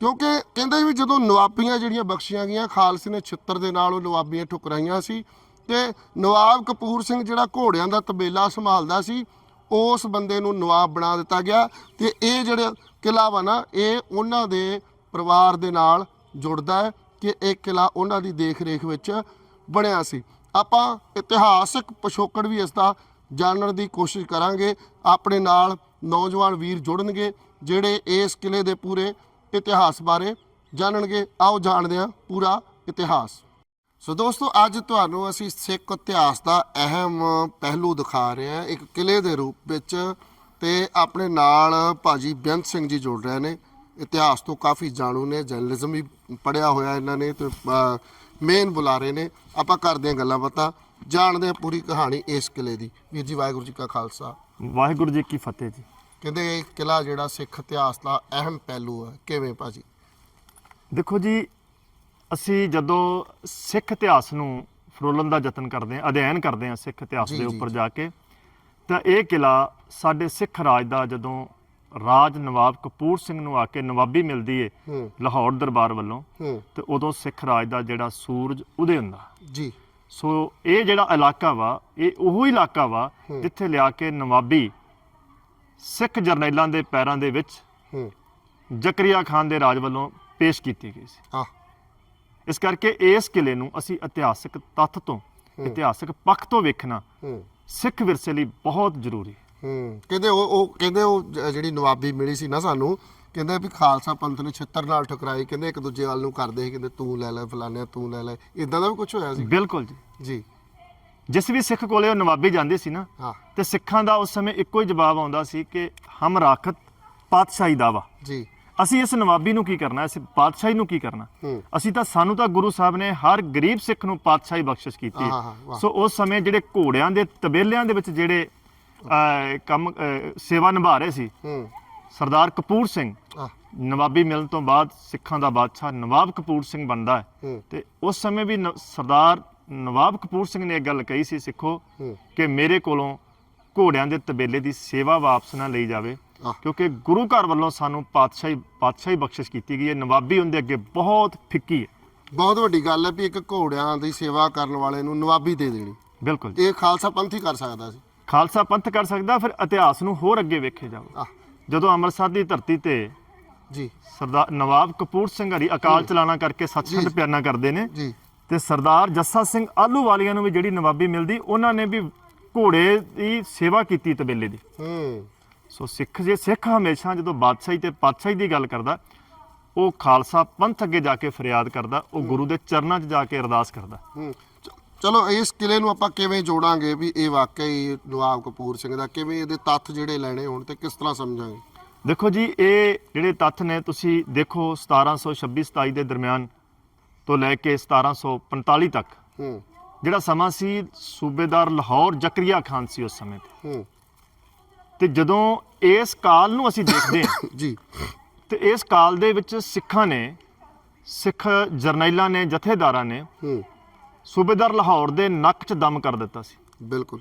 [SPEAKER 2] ਕਿਉਂਕਿ ਕਹਿੰਦੇ ਵੀ ਜਦੋਂ ਨਵਾਬੀਆਂ ਜਿਹੜੀਆਂ ਬਖਸ਼ੀਆਂ ਗਈਆਂ, ਖਾਲਸੇ ਨੇ ਛਿੱਤਰ ਦੇ ਨਾਲ ਉਹ ਨਵਾਬੀਆਂ ਠੁਕਰਾਈਆਂ ਸੀ ਤੇ ਨਵਾਬ ਕਪੂਰ ਸਿੰਘ ਜਿਹੜਾ ਘੋੜਿਆਂ ਦਾ ਤਬੇਲਾ ਸੰਭਾਲਦਾ ਸੀ, ਉਸ ਬੰਦੇ ਨੂੰ ਨਵਾਬ ਬਣਾ ਦਿੱਤਾ ਗਿਆ ਤੇ ਇਹ ਜਿਹੜਾ ਕਿਲਾ ਵਾ ਨਾ, ਇਹ ਉਹਨਾਂ ਦੇ ਪਰਿਵਾਰ ਦੇ ਨਾਲ ਜੁੜਦਾ ਹੈ ਕਿ ਇਹ ਕਿਲਾ ਉਹਨਾਂ ਦੀ ਦੇਖ-ਰੇਖ ਵਿੱਚ ਬਣਿਆ ਸੀ। ਆਪਾਂ ਇਤਿਹਾਸਕ ਪਿਛੋਕੜ ਵੀ ਇਸ ਦਾ ਜਾਣਨ ਦੀ ਕੋਸ਼ਿਸ਼ ਕਰਾਂਗੇ। ਆਪਣੇ ਨਾਲ ਨੌਜਵਾਨ ਵੀਰ ਜੁੜਨਗੇ, ਜਿਹੜੇ ਇਸ ਕਿਲੇ ਦੇ ਪੂਰੇ ਇਤਿਹਾਸ ਬਾਰੇ ਜਾਣਨਗੇ। ਆਓ ਜਾਣਦੇ ਹਾਂ ਪੂਰਾ ਇਤਿਹਾਸ। ਸੋ ਦੋਸਤੋ, ਅੱਜ ਤੁਹਾਨੂੰ ਅਸੀਂ ਸਿੱਖ ਇਤਿਹਾਸ ਦਾ ਅਹਿਮ ਪਹਿਲੂ ਦਿਖਾ ਰਹੇ ਹਾਂ। ਇੱਕ ਕਿਲੇ ਦੇ ਰੂਪ ਵਿੱਚ ਤੇ ਆਪਣੇ ਨਾਲ ਭਾਜੀ ਬੇਅੰਤ ਸਿੰਘ ਜੀ ਜੁੜ ਰਹੇ ਨੇ। ਇਤਿਹਾਸ ਤੋਂ ਕਾਫੀ ਜਾਣੂ ਨੇ, ਜਰਨਲਿਜ਼ਮ ਵੀ ਪੜਿਆ ਹੋਇਆ ਇਹਨਾਂ ਨੇ ਤੇ ਮੇਨ ਬੁਲਾ ਰਹੇ ਨੇ। ਆਪਾਂ ਕਰਦੇ ਹਾਂ ਗੱਲਾਂ ਬਾਤਾਂ। ਜਾਣਦੇ ਹਾਂ ਪੂਰੀ ਕਹਾਣੀ ਇਸ ਕਿਲੇ ਦੀ। ਵੀਰ ਜੀ, ਵਾਹਿਗੁਰੂ ਜੀ ਕਾ ਖਾਲਸਾ।
[SPEAKER 1] ਵਾਹਿਗੁਰੂ ਜੀ ਕੀ ਫਤਿਹ ਜੀ।
[SPEAKER 2] ਕਹਿੰਦੇ ਇਹ ਕਿਲਾ ਜਿਹੜਾ ਸਿੱਖ ਇਤਿਹਾਸ ਦਾ ਅਹਿਮ ਪਹਿਲੂ ਹੈ। ਕਿਵੇਂ ਭਾਜੀ?
[SPEAKER 1] ਦੇਖੋ ਜੀ ਅਸੀਂ ਜਦੋਂ ਸਿੱਖ ਇਤਿਹਾਸ ਨੂੰ ਫਰੋਲਣ ਦਾ ਯਤਨ ਕਰਦੇ ਹਾਂ ਅਧਿਐਨ ਕਰਦੇ ਹਾਂ ਸਿੱਖ ਇਤਿਹਾਸ ਦੇ ਉੱਪਰ
[SPEAKER 2] ਜੀ।
[SPEAKER 1] ਕੇ ਤਾਂ ਇਹ ਕਿਲਾ ਸਾਡੇ ਸਿੱਖ ਰਾਜ ਦਾ ਜਦੋਂ ਰਾਜ ਨਵਾਬ ਕਪੂਰ ਸਿੰਘ ਨੂੰ ਆ ਕੇ ਨਵਾਬੀ ਮਿਲਦੀ ਏ ਲਾਹੌਰ ਦਰਬਾਰ ਵੱਲੋਂ ਤੇ ਉਦੋਂ ਸਿੱਖ ਰਾਜ ਦਾ ਜਿਹੜਾ ਸੂਰਜ ਉਦੇ ਹੁੰਦਾ।
[SPEAKER 2] ਜੀ।
[SPEAKER 1] ਸੋ ਇਹ ਜਿਹੜਾ ਇਲਾਕਾ ਵਾ ਇਹ ਉਹੋ ਇਲਾਕਾ ਵਾ। ਜਿੱਥੇ ਲਿਆ ਕੇ ਨਵਾਬੀ ਸਿੱਖ ਜਰਨੈਲਾਂ ਦੇ ਪੈਰਾਂ ਦੇ ਵਿੱਚ
[SPEAKER 2] ਹੂੰ।
[SPEAKER 1] ਜ਼ਕਰੀਆ ਖਾਨ ਦੇ ਰਾਜ ਵੱਲੋਂ ਪੇਸ਼ ਕੀਤੀ ਗਈ ਸੀ।
[SPEAKER 2] ਆ
[SPEAKER 1] ਇਸ ਕਰਕੇ ਇਸ ਕਿਲੇ ਨੂੰ ਅਸੀਂ ਇਤਿਹਾਸਕ ਤੱਥ ਤੋਂ ਇਤਿਹਾਸਕ ਪੱਖ ਤੋਂ ਵੇਖਣਾ
[SPEAKER 2] ਹੂੰ।
[SPEAKER 1] ਸਿੱਖ ਵਿਰਸੇ ਲਈ ਬਹੁਤ ਜ਼ਰੂਰੀ ਹੈ।
[SPEAKER 2] ਹੂੰ। ਕਹਿੰਦੇ ਉਹ ਉਹ ਕਹਿੰਦੇ ਉਹ ਜ- ਜਿਹੜੀ ਨਵਾਬੀ ਮਿਲੀ ਸੀ ਨਾ ਸਾਨੂੰ ਕਹਿੰਦੇ ਵੀ ਖਾਲਸਾ ਪੰਥ ਨੇ ਛਿੱਤਰ ਨਾਲ ਠੁਕਰਾਈ ਕਹਿੰਦੇ ਇੱਕ ਦੂਜੇ ਵੱਲ ਨੂੰ ਕਰਦੇ ਸੀ ਕਹਿੰਦੇ ਤੂੰ ਲੈ ਲੈ ਫਲਾਨਿਆ ਤੂੰ ਲੈ ਲੈ ਇਦਾਂ ਦਾ ਵੀ ਕੁਝ ਹੋਇਆ ਸੀ?
[SPEAKER 1] ਬਿਲਕੁਲ ਜੀ।
[SPEAKER 2] ਜੀ।
[SPEAKER 1] ਜਿਸ ਵੀ ਸਿੱਖ ਕੋਲੇ ਉਹ ਨਵਾਬੀ ਜਾਂਦੇ ਸੀ ਨਾ
[SPEAKER 2] ਹਾਂ।
[SPEAKER 1] ਤੇ ਸਿੱਖਾਂ ਦਾ ਉਸ ਸਮੇਂ ਇੱਕੋ ਹੀ ਜਵਾਬ ਆਉਂਦਾ ਸੀ ਕਿ ਹਮ ਰਾਖਤ ਪਾਤਸ਼ਾਹੀ ਦਾ ਵਾ
[SPEAKER 2] ਜੀ।
[SPEAKER 1] ਅਸੀਂ ਇਸ ਨਵਾਬੀ ਨੂੰ ਕੀ ਕਰਨਾ ਇਸ ਪਾਤਸ਼ਾਹੀ ਨੂੰ ਕੀ ਕਰਨਾ? ਅਸੀਂ ਤਾਂ ਸਾਨੂੰ ਤਾਂ ਗੁਰੂ ਸਾਹਿਬ ਨੇ ਹਰ ਗਰੀਬ ਸਿੱਖ ਨੂੰ ਪਾਤਸ਼ਾਹੀ ਬਖਸ਼ਿਸ਼ ਕੀਤੀ। ਸੋ ਉਸ ਸਮੇਂ ਜਿਹੜੇ ਘੋੜਿਆਂ ਦੇ ਤਬੇਲਿਆਂ ਦੇ ਵਿੱਚ ਜਿਹੜੇ ਕੰਮ ਸੇਵਾ ਨਿਭਾ ਰਹੇ ਸੀ ਸਰਦਾਰ ਕਪੂਰ ਸਿੰਘ ਨਵਾਬੀ ਮਿਲਣ ਤੋਂ ਬਾਅਦ ਸਿੱਖਾਂ ਦਾ ਬਾਦਸ਼ਾਹ ਨਵਾਬ ਕਪੂਰ ਸਿੰਘ ਬਣਦਾ ਹੈ। ਤੇ ਉਸ ਸਮੇਂ ਵੀ ਸਰਦਾਰ ਨਵਾਬ ਕਪੂਰ ਸਿੰਘ ਨੇ ਇਹ ਗੱਲ ਕਹੀ ਸੀ ਸਿੱਖੋ ਕਿ ਮੇਰੇ ਕੋਲੋਂ ਘੋੜਿਆਂ ਦੇ ਤਬੇਲੇ ਦੀ ਸੇਵਾ ਵਾਪਸ ਨਾ ਲਈ ਜਾਵੇ। ਕਿਉਂਕਿ ਗੁਰੂ ਘਰ ਵੱਲੋਂ ਸਾਨੂੰ ਪਾਤਸ਼ਾਹੀ ਪਾਤਸ਼ਾਹੀ ਬਖਸ਼ਿਸ਼ ਕੀਤੀ ਗਈ ਹੈ। ਨਵਾਬੀ ਉਹਦੇ ਅੱਗੇ ਬਹੁਤ ਫਿੱਕੀ ਹੈ।
[SPEAKER 2] ਬਹੁਤ ਵੱਡੀ ਗੱਲ ਹੈ ਵੀ ਇੱਕ ਘੋੜਿਆਂ ਦੀ ਸੇਵਾ ਕਰਨ ਵਾਲੇ ਨੂੰ ਨਵਾਬੀ ਦੇ ਦੇਣੀ।
[SPEAKER 1] ਬਿਲਕੁਲ।
[SPEAKER 2] ਇਹ ਖਾਲਸਾ ਪੰਥ ਹੀ ਕਰ ਸਕਦਾ ਸੀ।
[SPEAKER 1] ਖਾਲਸਾ ਪੰਥ ਕਰ ਸਕਦਾ ਫਿਰ ਇਤਿਹਾਸ ਨੂੰ ਹੋਰ ਅੱਗੇ ਵੇਖੇ
[SPEAKER 2] ਆ
[SPEAKER 1] ਜਦੋਂ ਅੰਮ੍ਰਿਤਸਰ ਦੀ ਧਰਤੀ ਤੇ
[SPEAKER 2] ਜੀ।
[SPEAKER 1] ਸਰਦਾਰ ਨਵਾਬ ਕਪੂਰ ਸਿੰਘ ਹਰੀ ਅਕਾਲ ਚਲਾਣਾ ਕਰਕੇ ਸੱਚਖੰਡ। ਪਿਆਰਨਾ ਕਰਦੇ ਨੇ
[SPEAKER 2] ਜੀ।
[SPEAKER 1] ਤੇ ਸਰਦਾਰ ਜੱਸਾ ਸਿੰਘ ਆਲੂ ਵਾਲੀਆਂ ਨੂੰ ਵੀ ਜਿਹੜੀ ਨਵਾਬੀ ਮਿਲਦੀ ਉਹਨਾਂ ਨੇ ਵੀ ਘੋੜੇ ਦੀ ਸੇਵਾ ਕੀਤੀ ਤਬੇਲੇ ਦੀ।
[SPEAKER 2] ਹੂੰ।
[SPEAKER 1] ਸੋ ਸਿੱਖ ਜੇ ਸਿੱਖ ਹਮੇਸ਼ਾ ਜਦੋਂ ਬਾਦਸ਼ਾਹੀ ਤੇ ਪਾਤਸ਼ਾਹੀ ਦੀ ਗੱਲ ਕਰਦਾ ਉਹ ਖਾਲਸਾ ਪੰਥ ਅੱਗੇ ਜਾ ਕੇ ਫਰਿਆਦ ਕਰਦਾ ਉਹ ਗੁਰੂ ਦੇ ਚਰਨਾਂ 'ਚ ਜਾ ਕੇ ਅਰਦਾਸ ਕਰਦਾ।
[SPEAKER 2] ਹੂੰ। ਚਲੋ ਇਸ ਕਿਲੇ ਨੂੰ ਆਪਾਂ ਕਿਵੇਂ ਜੋੜਾਂਗੇ ਵੀ ਇਹ ਵਾਕਈ ਨਵਾਬ ਕਪੂਰ ਸਿੰਘ ਦਾ ਕਿਵੇਂ ਇਹਦੇ ਤੱਥ ਜਿਹੜੇ ਲੈਣੇ ਹੋਣ ਤੇ ਕਿਸ ਤਰ੍ਹਾਂ ਸਮਝਾਂਗੇ?
[SPEAKER 1] ਦੇਖੋ ਜੀ ਇਹ ਜਿਹੜੇ ਤੱਥ ਨੇ ਤੁਸੀਂ ਦੇਖੋ 1726 27 ਦੇ ਦਰਮਿਆਨ ਤੋਂ ਲੈ ਕੇ 1745 ਤੱਕ।
[SPEAKER 2] ਹੂੰ।
[SPEAKER 1] ਜਿਹੜਾ ਸਮਾਂ ਸੀ ਸੂਬੇਦਾਰ ਲਾਹੌਰ ਜ਼ਕਰੀਆ ਖਾਨ ਸੀ ਉਸ ਸਮੇਂ ਤੇ।
[SPEAKER 2] ਹੂੰ।
[SPEAKER 1] ਤੇ ਜਦੋਂ ਇਸ ਕਾਲ ਨੂੰ ਅਸੀਂ ਦੇਖਦੇ ਹਾਂ <coughs>
[SPEAKER 2] ਜੀ।
[SPEAKER 1] ਤੇ ਇਸ ਕਾਲ ਦੇ ਵਿੱਚ ਸਿੱਖਾਂ ਨੇ ਸਿੱਖ ਜਰਨੈਲਾਂ ਨੇ ਜਥੇਦਾਰਾਂ ਨੇ
[SPEAKER 2] ਹੂੰ।
[SPEAKER 1] ਸੂਬੇਦਾਰ ਲਾਹੌਰ ਦੇ ਨੱਕ 'ਚ ਦਮ ਕਰ ਦਿੱਤਾ ਸੀ।
[SPEAKER 2] ਬਿਲਕੁਲ।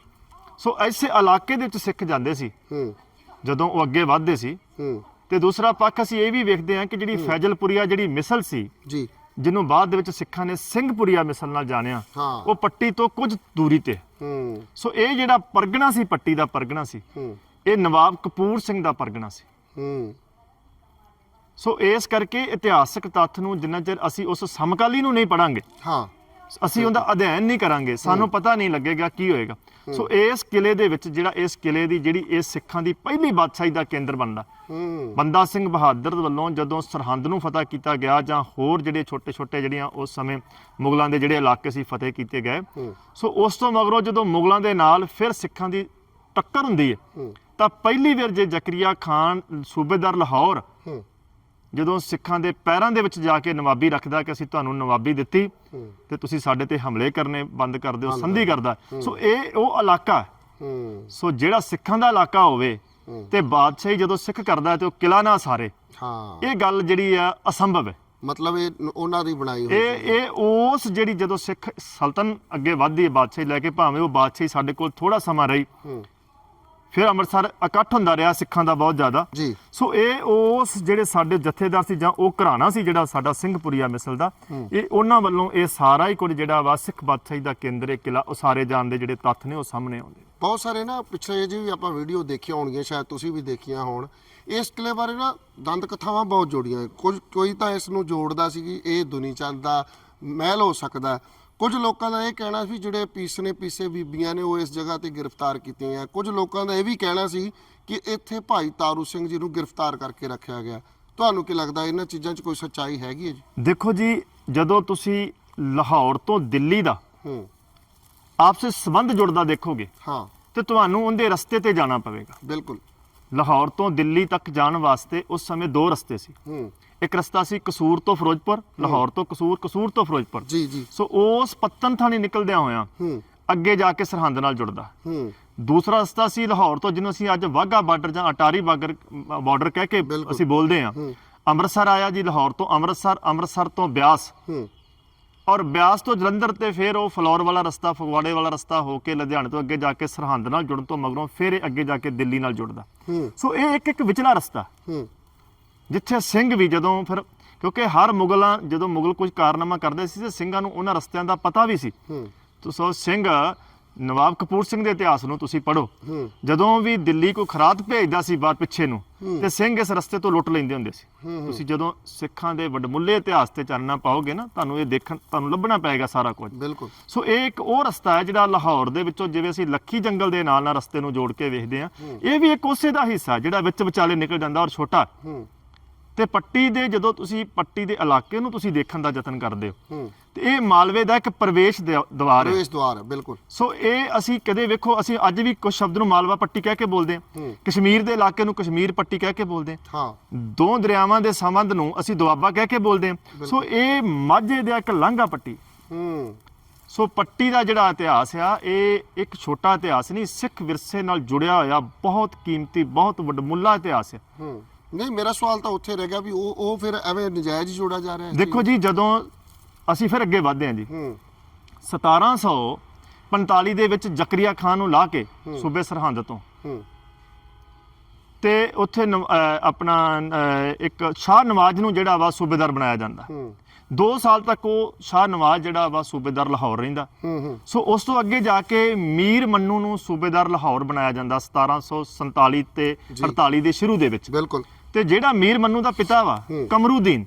[SPEAKER 1] ਸੋ ਐਸੇ ਇਲਾਕੇ ਦੇ ਵਿੱਚ ਸਿੱਖ ਜਾਂਦੇ ਸੀ।
[SPEAKER 2] ਹੂੰ।
[SPEAKER 1] ਜਦੋਂ ਉਹ ਅੱਗੇ ਵਧਦੇ ਸੀ
[SPEAKER 2] ਹੂੰ।
[SPEAKER 1] ਤੇ ਦੂਸਰਾ ਪੱਖ ਅਸੀਂ ਇਹ ਵੀ ਵੇਖਦੇ ਹਾਂ ਕਿ ਜਿਹੜੀ ਫੈਜ਼ਲਪੁਰੀਆ ਜਿਹੜੀ ਮਿਸਲ ਸੀ
[SPEAKER 2] ਜੀ।
[SPEAKER 1] ਜਿਹਨੂੰ ਬਾਅਦ ਦੇ ਵਿੱਚ ਸਿੱਖਾਂ ਨੇ ਸਿੰਘਪੁਰੀਆ ਮਿਸਲ ਨਾਲ ਜਾਣਿਆ
[SPEAKER 2] ਹਾਂ।
[SPEAKER 1] ਉਹ ਪੱਟੀ ਤੋਂ ਕੁਝ ਦੂਰੀ ਤੇ।
[SPEAKER 2] ਹੂੰ।
[SPEAKER 1] ਸੋ ਇਹ ਜਿਹੜਾ ਪਰਗਣਾ ਸੀ ਪੱਟੀ ਦਾ ਪਰਗਣਾ ਸੀ
[SPEAKER 2] ਹੂੰ।
[SPEAKER 1] ਇਹ ਨਵਾਬ ਕਪੂਰ ਸਿੰਘ ਦਾ ਪਰਗਣਾ ਸੀ।
[SPEAKER 2] ਹੂੰ।
[SPEAKER 1] ਸੋ ਇਸ ਕਰਕੇ ਇਤਿਹਾਸਕ ਤੱਥ ਨੂੰ ਜਿੰਨਾ ਚਿਰ ਅਸੀਂ ਉਸ ਸਮਕਾਲੀ ਨੂੰ ਨਹੀਂ ਪੜਾਂਗੇ
[SPEAKER 2] ਹਾਂ।
[SPEAKER 1] ਅਸੀਂ ਉਹਦਾ ਅਧਿਐਨ ਨਹੀਂ ਕਰਾਂਗੇ ਸਾਨੂੰ ਪਤਾ ਨਹੀਂ ਲੱਗੇਗਾ ਕੀ ਹੋਏਗਾ। ਸੋ ਇਸ ਕਿਲੇ ਦੇ ਵਿੱਚ ਜਿਹੜਾ ਇਸ ਕਿਲੇ ਦੀ ਜਿਹੜੀ ਇਸ ਸਿੱਖਾਂ ਦੀ ਪਹਿਲੀ ਬਾਦਸ਼ਾਹੀ ਦਾ ਕੇਂਦਰ ਬਣਦਾ। ਬੰਦਾ ਸਿੰਘ ਬਹਾਦਰ ਵੱਲੋਂ ਜਦੋਂ ਸਰਹੰਦ ਨੂੰ ਫਤਹ ਕੀਤਾ ਗਿਆ ਜਾਂ ਹੋਰ ਜਿਹੜੇ ਛੋਟੇ-ਛੋਟੇ ਜਿਹੜੀਆਂ ਉਸ ਸਮੇਂ ਮੁਗਲਾਂ ਦੇ ਜਿਹੜੇ ਇਲਾਕੇ ਸੀ ਫਤਿਹ ਕੀਤੇ ਗਏ ਸੋ ਉਸ ਤੋਂ ਮਗਰੋਂ ਜਦੋਂ ਮੁਗਲਾਂ ਦੇ ਨਾਲ ਫਿਰ ਸਿੱਖਾਂ ਦੀ ਟੱਕਰ ਹੁੰਦੀ ਹੈ ਤਾਂ ਪਹਿਲੀ ਵਾਰ ਜੇ ਜ਼ਕਰੀਆ ਖਾਨ ਸੂਬੇਦਾਰ ਲਾਹੌਰ ਜਦੋਂ ਸਿੱਖਾਂ ਦੇ ਪੈਰਾਂ ਦੇ ਵਿੱਚ ਜਾ ਕੇ ਨਵਾਬੀ ਰੱਖਦਾ ਕਿ ਅਸੀਂ ਤੁਹਾਨੂੰ ਨਵਾਬੀ ਦਿੱਤੀ ਤੇ ਤੁਸੀਂ ਸਾਡੇ ਤੇ ਹਮਲੇ ਕਰਨੇ ਬੰਦ ਕਰ ਦਿਓ ਸੰਧੀ ਕਰਦਾ। ਸੋ ਇਹ ਉਹ ਇਲਾਕਾ ਸੋ ਜਿਹੜਾ ਸਿੱਖਾਂ ਦਾ ਇਲਾਕਾ ਹੋਵੇ। ਤੇ ਬਾਦਸ਼ਾਹੀ ਜਦੋਂ ਸਿੱਖ ਕਰਦਾ ਤੇ ਉਹ ਕਿਲਾ ਨਾ ਸਾਰੇ।
[SPEAKER 2] ਹਾਂ।
[SPEAKER 1] ਇਹ ਗੱਲ ਜਿਹੜੀ ਆ ਅਸੰਭਵ ਹੈ।
[SPEAKER 2] ਮਤਲਬ ਇਹ ਉਹਨਾਂ ਦੀ ਬਣਾਈ ਹੋਈ
[SPEAKER 1] ਇਹ ਇਹ ਉਸ ਜਿਹੜੀ ਜਦੋਂ ਸਿੱਖ ਸਲਤਨ ਅੱਗੇ ਵੱਧਦੀ ਹੈ ਬਾਦਸ਼ਾਹੀ ਲੈ ਕੇ ਭਾਵੇਂ ਉਹ ਬਾਦਸ਼ਾਹੀ ਸਾਡੇ ਕੋਲ ਥੋੜਾ ਸਮਾਂ ਰਹੀ ਫਿਰ ਅੰਮ੍ਰਿਤਸਰ ਇਕੱਠ ਹੁੰਦਾ ਰਿਹਾ ਸਿੱਖਾਂ ਦਾ ਬਹੁਤ ਜ਼ਿਆਦਾ।
[SPEAKER 2] ਜੀ।
[SPEAKER 1] ਸੋ ਇਹ ਉਸ ਜਿਹੜੇ ਸਾਡੇ ਜਥੇਦਾਰ ਸੀ ਜਾਂ ਉਹ ਘਰਾਣਾ ਸੀ ਜਿਹੜਾ ਸਾਡਾ ਸਿੰਘਪੁਰੀਆ ਮਿਸਲ ਦਾ ਇਹ ਉਹਨਾਂ ਵੱਲੋਂ ਇਹ ਸਾਰਾ ਹੀ ਕੁਝ ਜਿਹੜਾ ਵਾ ਸਿੱਖ ਬਾਦਸ਼ਾਹੀ ਦਾ ਕੇਂਦਰ ਇਹ ਕਿਲਾ ਉਸਾਰੇ ਜਾਣ ਦੇ ਜਿਹੜੇ ਤੱਥ ਨੇ ਉਹ ਸਾਹਮਣੇ ਆਉਂਦੇ
[SPEAKER 2] ਬਹੁਤ ਸਾਰੇ ਨਾ ਪਿਛਲੇ ਜਿਹੇ ਵੀ ਆਪਾਂ ਵੀਡੀਓ ਦੇਖੀਆਂ ਹੋਣਗੀਆਂ ਸ਼ਾਇਦ ਤੁਸੀਂ ਵੀ ਦੇਖੀਆਂ ਹੋਣ। ਇਸ ਕਿਲੇ ਬਾਰੇ ਨਾ ਦੰਦ ਕਥਾਵਾਂ ਬਹੁਤ ਜੋੜੀਆਂ ਕੁਝ ਕੋਈ ਤਾਂ ਇਸ ਨੂੰ ਜੋੜਦਾ ਸੀ ਕਿ ਇਹ ਦੁਨੀ ਚੰਦ ਦਾ ਮਹਿਲ ਹੋ ਸਕਦਾ। ਕੁਝ ਲੋਕਾਂ ਦਾ ਇਹ ਕਹਿਣਾ ਸੀ ਜਿਹੜੇ ਪੀਸਨੇ ਪੀਸੇ ਬੀਬੀਆਂ ਨੇ ਉਹ ਇਸ ਜਗ੍ਹਾ ਤੇ ਗ੍ਰਿਫਤਾਰ ਕੀਤੀਆਂ ਕੁਝ ਲੋਕਾਂ ਦਾ ਇਹ ਵੀ ਕਹਿਣਾ ਸੀ ਕਿ ਇੱਥੇ ਭਾਈ ਤਾਰੂ ਸਿੰਘ ਜੀ ਨੂੰ ਗ੍ਰਿਫਤਾਰ ਕਰਕੇ ਰੱਖਿਆ ਗਿਆ। ਤੁਹਾਨੂੰ ਕੀ ਲੱਗਦਾ ਇਹਨਾਂ ਚੀਜ਼ਾਂ 'ਚ ਕੋਈ ਸੱਚਾਈ ਹੈਗੀ ਹੈ ਜੀ?
[SPEAKER 1] ਦੇਖੋ ਜੀ ਜਦੋਂ ਤੁਸੀਂ ਲਾਹੌਰ ਤੋਂ ਦਿੱਲੀ ਦਾ
[SPEAKER 2] ਹੂੰ।
[SPEAKER 1] ਆਪਸੇ ਸੰਬੰਧ ਜੁੜਦਾ ਦੇਖੋਗੇ
[SPEAKER 2] ਹਾਂ।
[SPEAKER 1] ਤੇ ਤੁਹਾਨੂੰ ਉਹਦੇ ਰਸਤੇ ਤੇ ਜਾਣਾ ਪਵੇਗਾ।
[SPEAKER 2] ਬਿਲਕੁਲ।
[SPEAKER 1] ਲਾਹੌਰ ਤੋਂ ਦਿੱਲੀ ਤੱਕ ਜਾਣ ਵਾਸਤੇ ਉਸ ਸਮੇਂ ਦੋ ਰਸਤੇ ਸੀ।
[SPEAKER 2] ਹੂੰ।
[SPEAKER 1] ਇੱਕ ਰਸਤਾ ਸੀ ਕਸੂਰ ਤੋਂ ਫਿਰੋਜ਼ਪੁਰ ਲਾਹੌਰ ਤੋਂ ਕਸੂਰ ਕਸੂਰ ਤੋਂ ਫਿਰੋਜ਼ਪੁਰ।
[SPEAKER 2] ਜੀ ਜੀ।
[SPEAKER 1] ਸੋ ਉਸ ਪੱਤਨ ਥਾਣੀ ਨਿਕਲਦਿਆਂ ਹੋਇਆਂ
[SPEAKER 2] ਹੂੰ।
[SPEAKER 1] ਅੱਗੇ ਜਾ ਕੇ ਸਰਹੰਦ ਨਾਲ ਜੁੜਦਾ।
[SPEAKER 2] ਹੂੰ।
[SPEAKER 1] ਦੂਸਰਾ ਰਸਤਾ ਸੀ ਲਾਹੌਰ ਤੋਂ ਜਿਹਨੂੰ ਅਸੀਂ ਅੱਜ ਵਾਹਗਾ ਬਾਰਡਰ ਜਾਂ ਅਟਾਰੀ ਬਾਰਡਰ ਬਾਰਡਰ ਕਹਿ ਕੇ। ਅਸੀਂ ਬੋਲਦੇ ਹਾਂ। ਅੰਮ੍ਰਿਤਸਰ ਆਇਆ ਜੀ ਲਾਹੌਰ ਤੋਂ ਅੰਮ੍ਰਿਤਸਰ ਅੰਮ੍ਰਿਤਸਰ ਤੋਂ ਬਿਆਸ।
[SPEAKER 2] ਹੂੰ।
[SPEAKER 1] ਔਰ ਬਿਆਸ ਤੋਂ ਜਲੰਧਰ ਤੇ ਫਿਰ ਉਹ ਫਲੋਰ ਵਾਲਾ ਰਸਤਾ ਫਗਵਾੜੇ ਵਾਲਾ ਰਸਤਾ ਹੋ ਕੇ ਲੁਧਿਆਣੇ ਤੋਂ ਅੱਗੇ ਜਾ ਕੇ ਸਰਹੰਦ ਨਾਲ ਜੁੜਨ ਤੋਂ ਮਗਰੋਂ ਫਿਰ ਅੱਗੇ ਜਾ ਕੇ ਦਿੱਲੀ ਨਾਲ ਜੁੜਦਾ। ਸੋ ਇਹ ਇੱਕ ਇੱਕ ਵਿਚਲਾ ਰਸਤਾ। ਜਿੱਥੇ ਸਿੰਘ ਵੀ ਜਦੋਂ ਫਿਰ ਕਿਉਂਕਿ ਹਰ ਮੁਗਲਾਂ ਜਦੋਂ ਮੁਗਲ ਕੁਝ ਕਾਰਨਾਮਾ ਕਰਦੇ ਸੀ ਤੇ ਸਿੰਘਾਂ ਨੂੰ ਉਹਨਾਂ ਰਸਤਿਆਂ ਦਾ ਪਤਾ ਵੀ ਸੀ।
[SPEAKER 2] ਹੂੰ।
[SPEAKER 1] ਤੋ ਸੋ ਸਿੰਘ ਨਵਾਬ ਕਪੂਰ ਸਿੰਘ ਦੇ ਇਤਿਹਾਸ ਨੂੰ ਤੁਸੀਂ ਪੜੋ ਜਦੋਂ ਵੀ ਦਿੱਲੀ ਕੋਈ ਖਰਾਤ ਭੇਜਦਾ ਸੀ ਬਾਹਰ ਪਿੱਛੇ ਨੂੰ ਤੇ ਸਿੰਘ ਇਸ ਰਸਤੇ ਤੋਂ ਲੁੱਟ ਲੈਂਦੇ ਹੁੰਦੇ ਸੀ। ਤੁਸੀਂ ਜਦੋਂ ਸਿੱਖਾਂ ਦੇ ਵੱਡਮੁੱਲੇ ਇਤਿਹਾਸ ਤੇ ਚਾਨਣਾ ਪਾਓਗੇ ਨਾ ਤੁਹਾਨੂੰ ਇਹ ਦੇਖਣ ਤੁਹਾਨੂੰ ਲੱਭਣਾ ਪਏਗਾ ਸਾਰਾ ਕੁਝ।
[SPEAKER 2] ਬਿਲਕੁਲ।
[SPEAKER 1] ਸੋ ਇਹ ਇੱਕ ਉਹ ਰਸਤਾ ਹੈ ਜਿਹੜਾ ਲਾਹੌਰ ਦੇ ਵਿੱਚੋਂ ਜਿਵੇਂ ਅਸੀਂ ਲੱਖੀ ਜੰਗਲ ਦੇ ਨਾਲ ਨਾਲ ਰਸਤੇ ਨੂੰ ਜੋੜ ਕੇ ਵੇਖਦੇ ਆ ਇਹ ਵੀ ਇੱਕ ਉਸੇ ਦਾ ਹਿੱਸਾ ਜਿਹੜਾ ਵਿੱਚ ਵਿਚਾਲੇ ਨਿਕਲ ਜਾਂਦਾ ਔਰ ਛੋਟਾ ਤੇ ਪੱਟੀ ਦੇ ਜਦੋਂ ਤੁਸੀਂ ਪੱਟੀ ਦੇ ਇਲਾਕੇ ਨੂੰ ਤੁਸੀਂ ਦੇਖਣ ਦਾ ਯਤਨ ਕਰਦੇ ਹੋ ਤੇ ਇਹ ਮਾਲਵੇ ਦਾ ਇੱਕ ਪ੍ਰਵੇਸ਼ ਦਿ- ਦੁਆਰ ਹੈ।
[SPEAKER 2] ਪ੍ਰਵੇਸ਼ ਦੁਆਰ ਹੈ ਬਿਲਕੁਲ।
[SPEAKER 1] ਸੋ ਇਹ ਅਸੀਂ ਕਦੇ ਵੇਖੋ ਅਸੀਂ ਅੱਜ ਵੀ ਕੁਝ ਸ਼ਬਦ ਨੂੰ ਮਾਲਵਾ ਪੱਟੀ ਕਹਿ ਕੇ ਬੋਲਦੇ ਹਾਂ। ਕਸ਼ਮੀਰ ਦੇ ਇਲਾਕੇ ਨੂੰ ਕਸ਼ਮੀਰ ਪੱਟੀ ਕਹਿ ਕੇ ਬੋਲਦੇ ਹਾਂ।
[SPEAKER 2] ਹਾਂ।
[SPEAKER 1] ਦੋ ਦਰਿਆਵਾਂ ਦੇ ਸੰਬੰਧ ਨੂੰ ਅਸੀਂ ਦੁਆਬਾ ਕਹਿ ਕੇ ਬੋਲਦੇ ਹਾਂ। ਸੋ ਇਹ ਮਾਝੇ ਦਾ ਇੱਕ ਲਾਂਘਾ ਪੱਟੀ।
[SPEAKER 2] ਹੂੰ।
[SPEAKER 1] ਸੋ ਪੱਟੀ ਦਾ ਜਿਹੜਾ ਇਤਿਹਾਸ ਆ ਇਹ ਇੱਕ ਛੋਟਾ ਇਤਿਹਾਸ ਨਹੀਂ ਸਿੱਖ ਵਿਰਸੇ ਨਾਲ ਜੁੜਿਆ ਹੋਇਆ ਬਹੁਤ ਕੀਮਤੀ ਬਹੁਤ ਵੱਡਮੁੱਲਾ ਇਤਿਹਾਸ ਹੈ
[SPEAKER 2] ਹੂੰ। ਨਹੀਂ ਮੇਰਾ ਸਵਾਲ ਤਾਂ ਉੱਥੇ ਰਹਿ ਗਿਆ ਵੀ ਉਹ ਉਹ ਫਿਰ ਐਵੇਂ ਨਜਾਇਜ਼ ਜੋੜਾ ਜਾ ਰਿਹਾ ਹੈ
[SPEAKER 1] ਦੇਖੋ ਜੀ ਜਦੋਂ ਅਸੀਂ ਫਿਰ ਅੱਗੇ ਵਧਦੇ ਹਾਂ ਜੀ।
[SPEAKER 2] ਹੂੰ।
[SPEAKER 1] 1745 ਦੇ ਵਿੱਚ ਜ਼ਕਰੀਆ ਖਾਨ ਨੂੰ ਲਾ ਕੇ ਸੂਬੇ ਸਰਹੰਦ ਤੋਂ।
[SPEAKER 2] ਹੂੰ।
[SPEAKER 1] ਤੇ ਉੱਥੇ ਆਪਣਾ ਇੱਕ ਸ਼ਾਹ ਨਵਾਜ਼ ਨੂੰ ਜਿਹੜਾ ਵਾ ਸੂਬੇਦਾਰ ਬਣਾਇਆ ਜਾਂਦਾ।
[SPEAKER 2] ਹੂੰ।
[SPEAKER 1] 2 ਸਾਲ ਤੱਕ ਉਹ ਸ਼ਾਹ ਨਵਾਜ਼ ਜਿਹੜਾ ਵਾ ਸੂਬੇਦਾਰ ਲਾਹੌਰ ਰਹਿੰਦਾ।
[SPEAKER 2] ਹੂੰ ਹੂੰ।
[SPEAKER 1] ਸੋ ਉਸ ਤੋਂ ਅੱਗੇ ਜਾ ਕੇ ਮੀਰ ਮੰਨੂ ਨੂੰ ਸੂਬੇਦਾਰ ਲਾਹੌਰ ਬਣਾਇਆ ਜਾਂਦਾ 1747 ਤੇ 48 ਦੇ ਸ਼ੁਰੂ ਦੇ ਵਿੱਚ।
[SPEAKER 2] ਬਿਲਕੁਲ।
[SPEAKER 1] ਤੇ ਜਿਹੜਾ ਮੀਰ ਮੰਨੂ ਦਾ ਪਿਤਾ ਵਾ। ਕਮਰੂਦੀਨ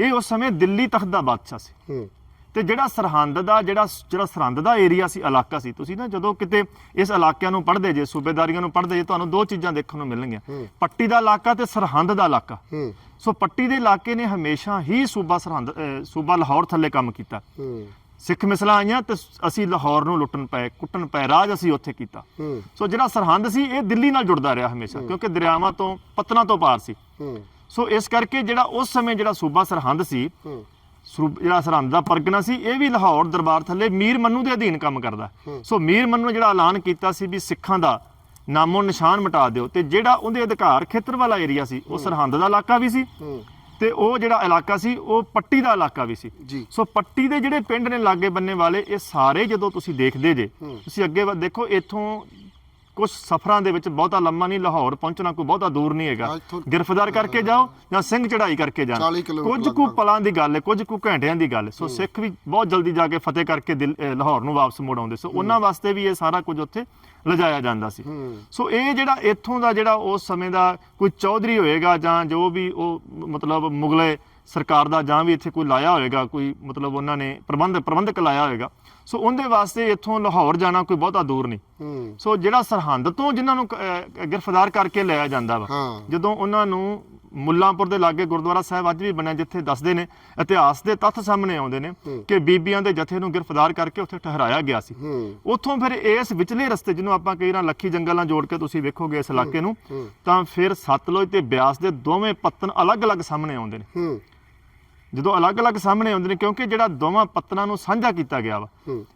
[SPEAKER 1] ਇਹ ਉਸ ਸਮੇਂ ਦਿੱਲੀ ਤਖਤ ਦਾ ਬਾਦਸ਼ਾਹ ਸੀ। ਤੇ ਜਿਹੜਾ ਸਰਹੰਦ ਦਾ ਜਿਹੜਾ ਜਿਹੜਾ ਸਰਹੰਦ ਦਾ ਏਰੀਆ ਸੀ ਇਲਾਕਾ ਸੀ। ਤੁਸੀਂ ਨਾ ਜਦੋਂ ਕਿਤੇ ਇਸ ਇਲਾਕਿਆਂ ਨੂੰ ਪੜ੍ਹਦੇ ਜੇ ਸੂਬੇਦਾਰੀਆਂ ਨੂੰ ਪੜ੍ਹਦੇ ਜੇ ਤੁਹਾਨੂੰ ਦੋ ਚੀਜ਼ਾਂ ਦੇਖਣ ਨੂੰ ਮਿਲਣਗੀਆਂ। ਪੱਟੀ ਦਾ ਇਲਾਕਾ ਤੇ ਸਰਹੰਦ ਦਾ ਇਲਾਕਾ। ਸੋ ਪੱਟੀ ਦੇ ਇਲਾਕੇ ਨੇ ਹਮੇਸ਼ਾ ਹੀ ਸੂਬਾ ਸਰਹੰਦ ਸੂਬਾ ਲਾਹੌਰ ਥੱਲੇ ਕੰਮ ਕੀਤਾ। ਸਿੱਖ ਮਿਸਲਾਂ ਆਈਆਂ ਤੇ ਅਸੀਂ ਲਾਹੌਰ ਨੂੰ ਲੁੱਟਣ ਪਏ ਕੁੱਟਣ ਪਏ ਰਾਜ ਅਸੀਂ ਉੱਥੇ ਕੀਤਾ। ਸੋ ਜਿਹੜਾ ਸਰਹੰਦ ਸੀ ਇਹ ਦਿੱਲੀ ਨਾਲ ਜੁੜਦਾ ਰਿਹਾ ਹਮੇਸ਼ਾ ਕਿਉਂਕਿ ਦਰਿਆਵਾਂ ਤੋਂ ਪਤਨਾ ਤੋਂ ਪਾਰ ਸੀ। ਸੋ ਇਸ ਕਰਕੇ ਜਿਹੜਾ ਉਸ ਸਮੇਂ ਜਿਹੜਾ ਸੂਬਾ ਸਰਹੰਦ ਸੀ ਜਿਹੜਾ ਸਰਹੰਦ ਦਾ ਪਰਗਨਾ ਸੀ ਇਹ ਵੀ ਲਾਹੌਰ ਦਰਬਾਰ ਥੱਲੇ ਮੀਰ ਮੰਨੂ ਦੇ ਅਧੀਨ ਕੰਮ ਕਰਦਾ। ਸੋ ਮੀਰ ਮੰਨੂ ਨੇ ਜਿਹੜਾ ਐਲਾਨ ਕੀਤਾ ਸੀ ਵੀ ਸਿੱਖਾਂ ਦਾ ਨਾਮੋ ਨਿਸ਼ਾਨ ਮਿਟਾ ਦਿਓ ਤੇ ਜਿਹੜਾ ਉਹਦੇ ਅਧਿਕਾਰ ਖੇਤਰ ਵਾਲਾ ਏਰੀਆ ਸੀ ਉਹ ਸਰਹੰਦ ਦਾ ਇਲਾਕਾ ਵੀ ਸੀ। ਤੇ ਉਹ ਜਿਹੜਾ ਇਲਾਕਾ ਸੀ ਉਹ ਪੱਟੀ ਦਾ ਇਲਾਕਾ ਵੀ ਸੀ।
[SPEAKER 2] ਜੀ।
[SPEAKER 1] ਸੋ ਪੱਟੀ ਦੇ ਜਿਹੜੇ ਪਿੰਡ ਨੇ ਲਾਗੇ ਬੰਨੇ ਵਾਲੇ ਇਹ ਸਾਰੇ ਜਦੋਂ ਤੁਸੀਂ ਦੇਖਦੇ ਜੇ ਤੁਸੀਂ ਅੱਗੇ ਦੇਖੋ ਇੱਥੋਂ ਕੁਝ ਸਫ਼ਰਾਂ ਦੇ ਵਿੱਚ ਬਹੁਤਾ ਲੰਮਾ ਨਹੀਂ ਲਾਹੌਰ ਪਹੁੰਚਣਾ ਕੋਈ ਬਹੁਤਾ ਦੂਰ ਨਹੀਂ ਹੈਗਾ।
[SPEAKER 2] ਇੱਥੋਂ-
[SPEAKER 1] ਗ੍ਰਿਫਤਾਰ ਕਰਕੇ ਜਾਓ ਜਾਂ ਸਿੰਘ ਚੜਾਈ ਕਰਕੇ ਜਾਣ।
[SPEAKER 2] 40 ਕਿਲੋਮੀਟਰ
[SPEAKER 1] ਕੁਝ ਕੁ
[SPEAKER 2] ਲਗਭਗ।
[SPEAKER 1] ਪਲਾਂ ਦੀ ਗੱਲ ਹੈ ਕੁਝ ਕੁ ਘੰਟਿਆਂ ਦੀ ਗੱਲ ਹੈ। ਸੋ ਸਿੱਖ ਵੀ ਬਹੁਤ ਜਲਦੀ ਜਾ ਕੇ ਫਤਿਹ ਕਰਕੇ ਦਿਲ- ਅਹ ਲਾਹੌਰ ਨੂੰ ਵਾਪਸ ਮੁੜ ਆਉਂਦੇ। ਸੋ ਉਹਨਾਂ ਵਾਸਤੇ ਵੀ ਇਹ ਸਾਰਾ ਕੁਝ ਉੱਥੇ ਲਿਜਾਇਆ ਜਾਂਦਾ ਸੀ। ਸੋ ਇਹ ਜਿਹੜਾ ਇੱਥੋਂ ਦਾ ਜਿਹੜਾ ਉਸ ਸਮੇਂ ਦਾ ਕੋਈ ਚੌਧਰੀ ਹੋਏਗਾ ਜਾਂ ਜੋ ਵੀ ਉਹ ਮਤਲਬ ਮੁਗਲੇ ਸਰਕਾਰ ਦਾ ਜਾਂ ਵੀ ਇੱਥੇ ਕੋਈ ਲਾਇਆ ਹੋਏਗਾ ਕੋਈ ਮਤਲਬ ਉਹਨਾਂ ਨੇ ਪ੍ਰਬੰਧ ਪ੍ਰਬੰਧਕ ਲਾਇਆ ਹੋਏਗਾ ਸੋ ਉਹਦੇ ਵਾਸਤੇ ਇੱਥੋਂ ਲਾਹੌਰ ਜਾਣਾ ਕੋਈ ਬਹੁਤਾ ਦੂਰ ਨਹੀਂ। ਸੋ ਜਿਹੜਾ ਸਰਹੰਦ ਤੋਂ ਜਿਨ੍ਹਾਂ ਨੂੰ ਗ੍ਰਿਫਤਾਰ ਕਰਕੇ ਲਿਆਇਆ ਜਾਂਦਾ ਵਾ ਜਦੋਂ ਉਹਨਾਂ ਨੂੰ ਮੁੱਲਾਂਪੁਰ ਦੇ ਲਾਗੇ ਗੁਰਦੁਆਰਾ ਸਾਹਿਬ ਅੱਜ ਵੀ ਬਣਿਆ ਜਿੱਥੇ ਦੱਸਦੇ ਨੇ ਇਤਿਹਾਸ ਦੇ ਤੱਥ ਸਾਹਮਣੇ ਆਉਂਦੇ ਨੇ ਕਿ ਬੀਬੀਆਂ ਦੇ ਜਥੇ ਨੂੰ ਗ੍ਰਿਫਤਾਰ ਕਰਕੇ ਉੱਥੇ ਠਹਿਰਾਇਆ ਗਿਆ ਸੀ। ਉੱਥੋਂ ਫਿਰ ਇਸ ਵਿਚਲੇ ਰਸਤੇ ਜਿਹਨੂੰ ਆਪਾਂ ਕਈ ਵਾਰ ਲੱਖੀ ਜੰਗਲ ਨਾਲ ਜੋੜ ਕੇ ਤੁਸੀਂ ਵੇਖੋਗੇ ਇਸ ਇਲਾਕੇ ਨੂੰ ਤਾਂ ਫਿਰ ਸਤਲੁਜ ਤੇ ਬਿਆਸ ਦੇ ਦੋਵੇਂ ਪੱਤਨ ਅਲੱਗ-ਅਲੱਗ ਸਾਹਮਣੇ ਆਉਂਦੇ ਨੇ। ਜਦੋਂ ਅਲੱਗ-ਅਲੱਗ ਸਾਹਮਣੇ ਆਉਂਦੇ ਨੇ ਕਿਉਂਕਿ ਜਿਹੜਾ ਦੋਵਾਂ ਪੱਤਨਾਂ ਨੂੰ ਸਾਂਝਾ ਕੀਤਾ ਗਿਆ ਵਾ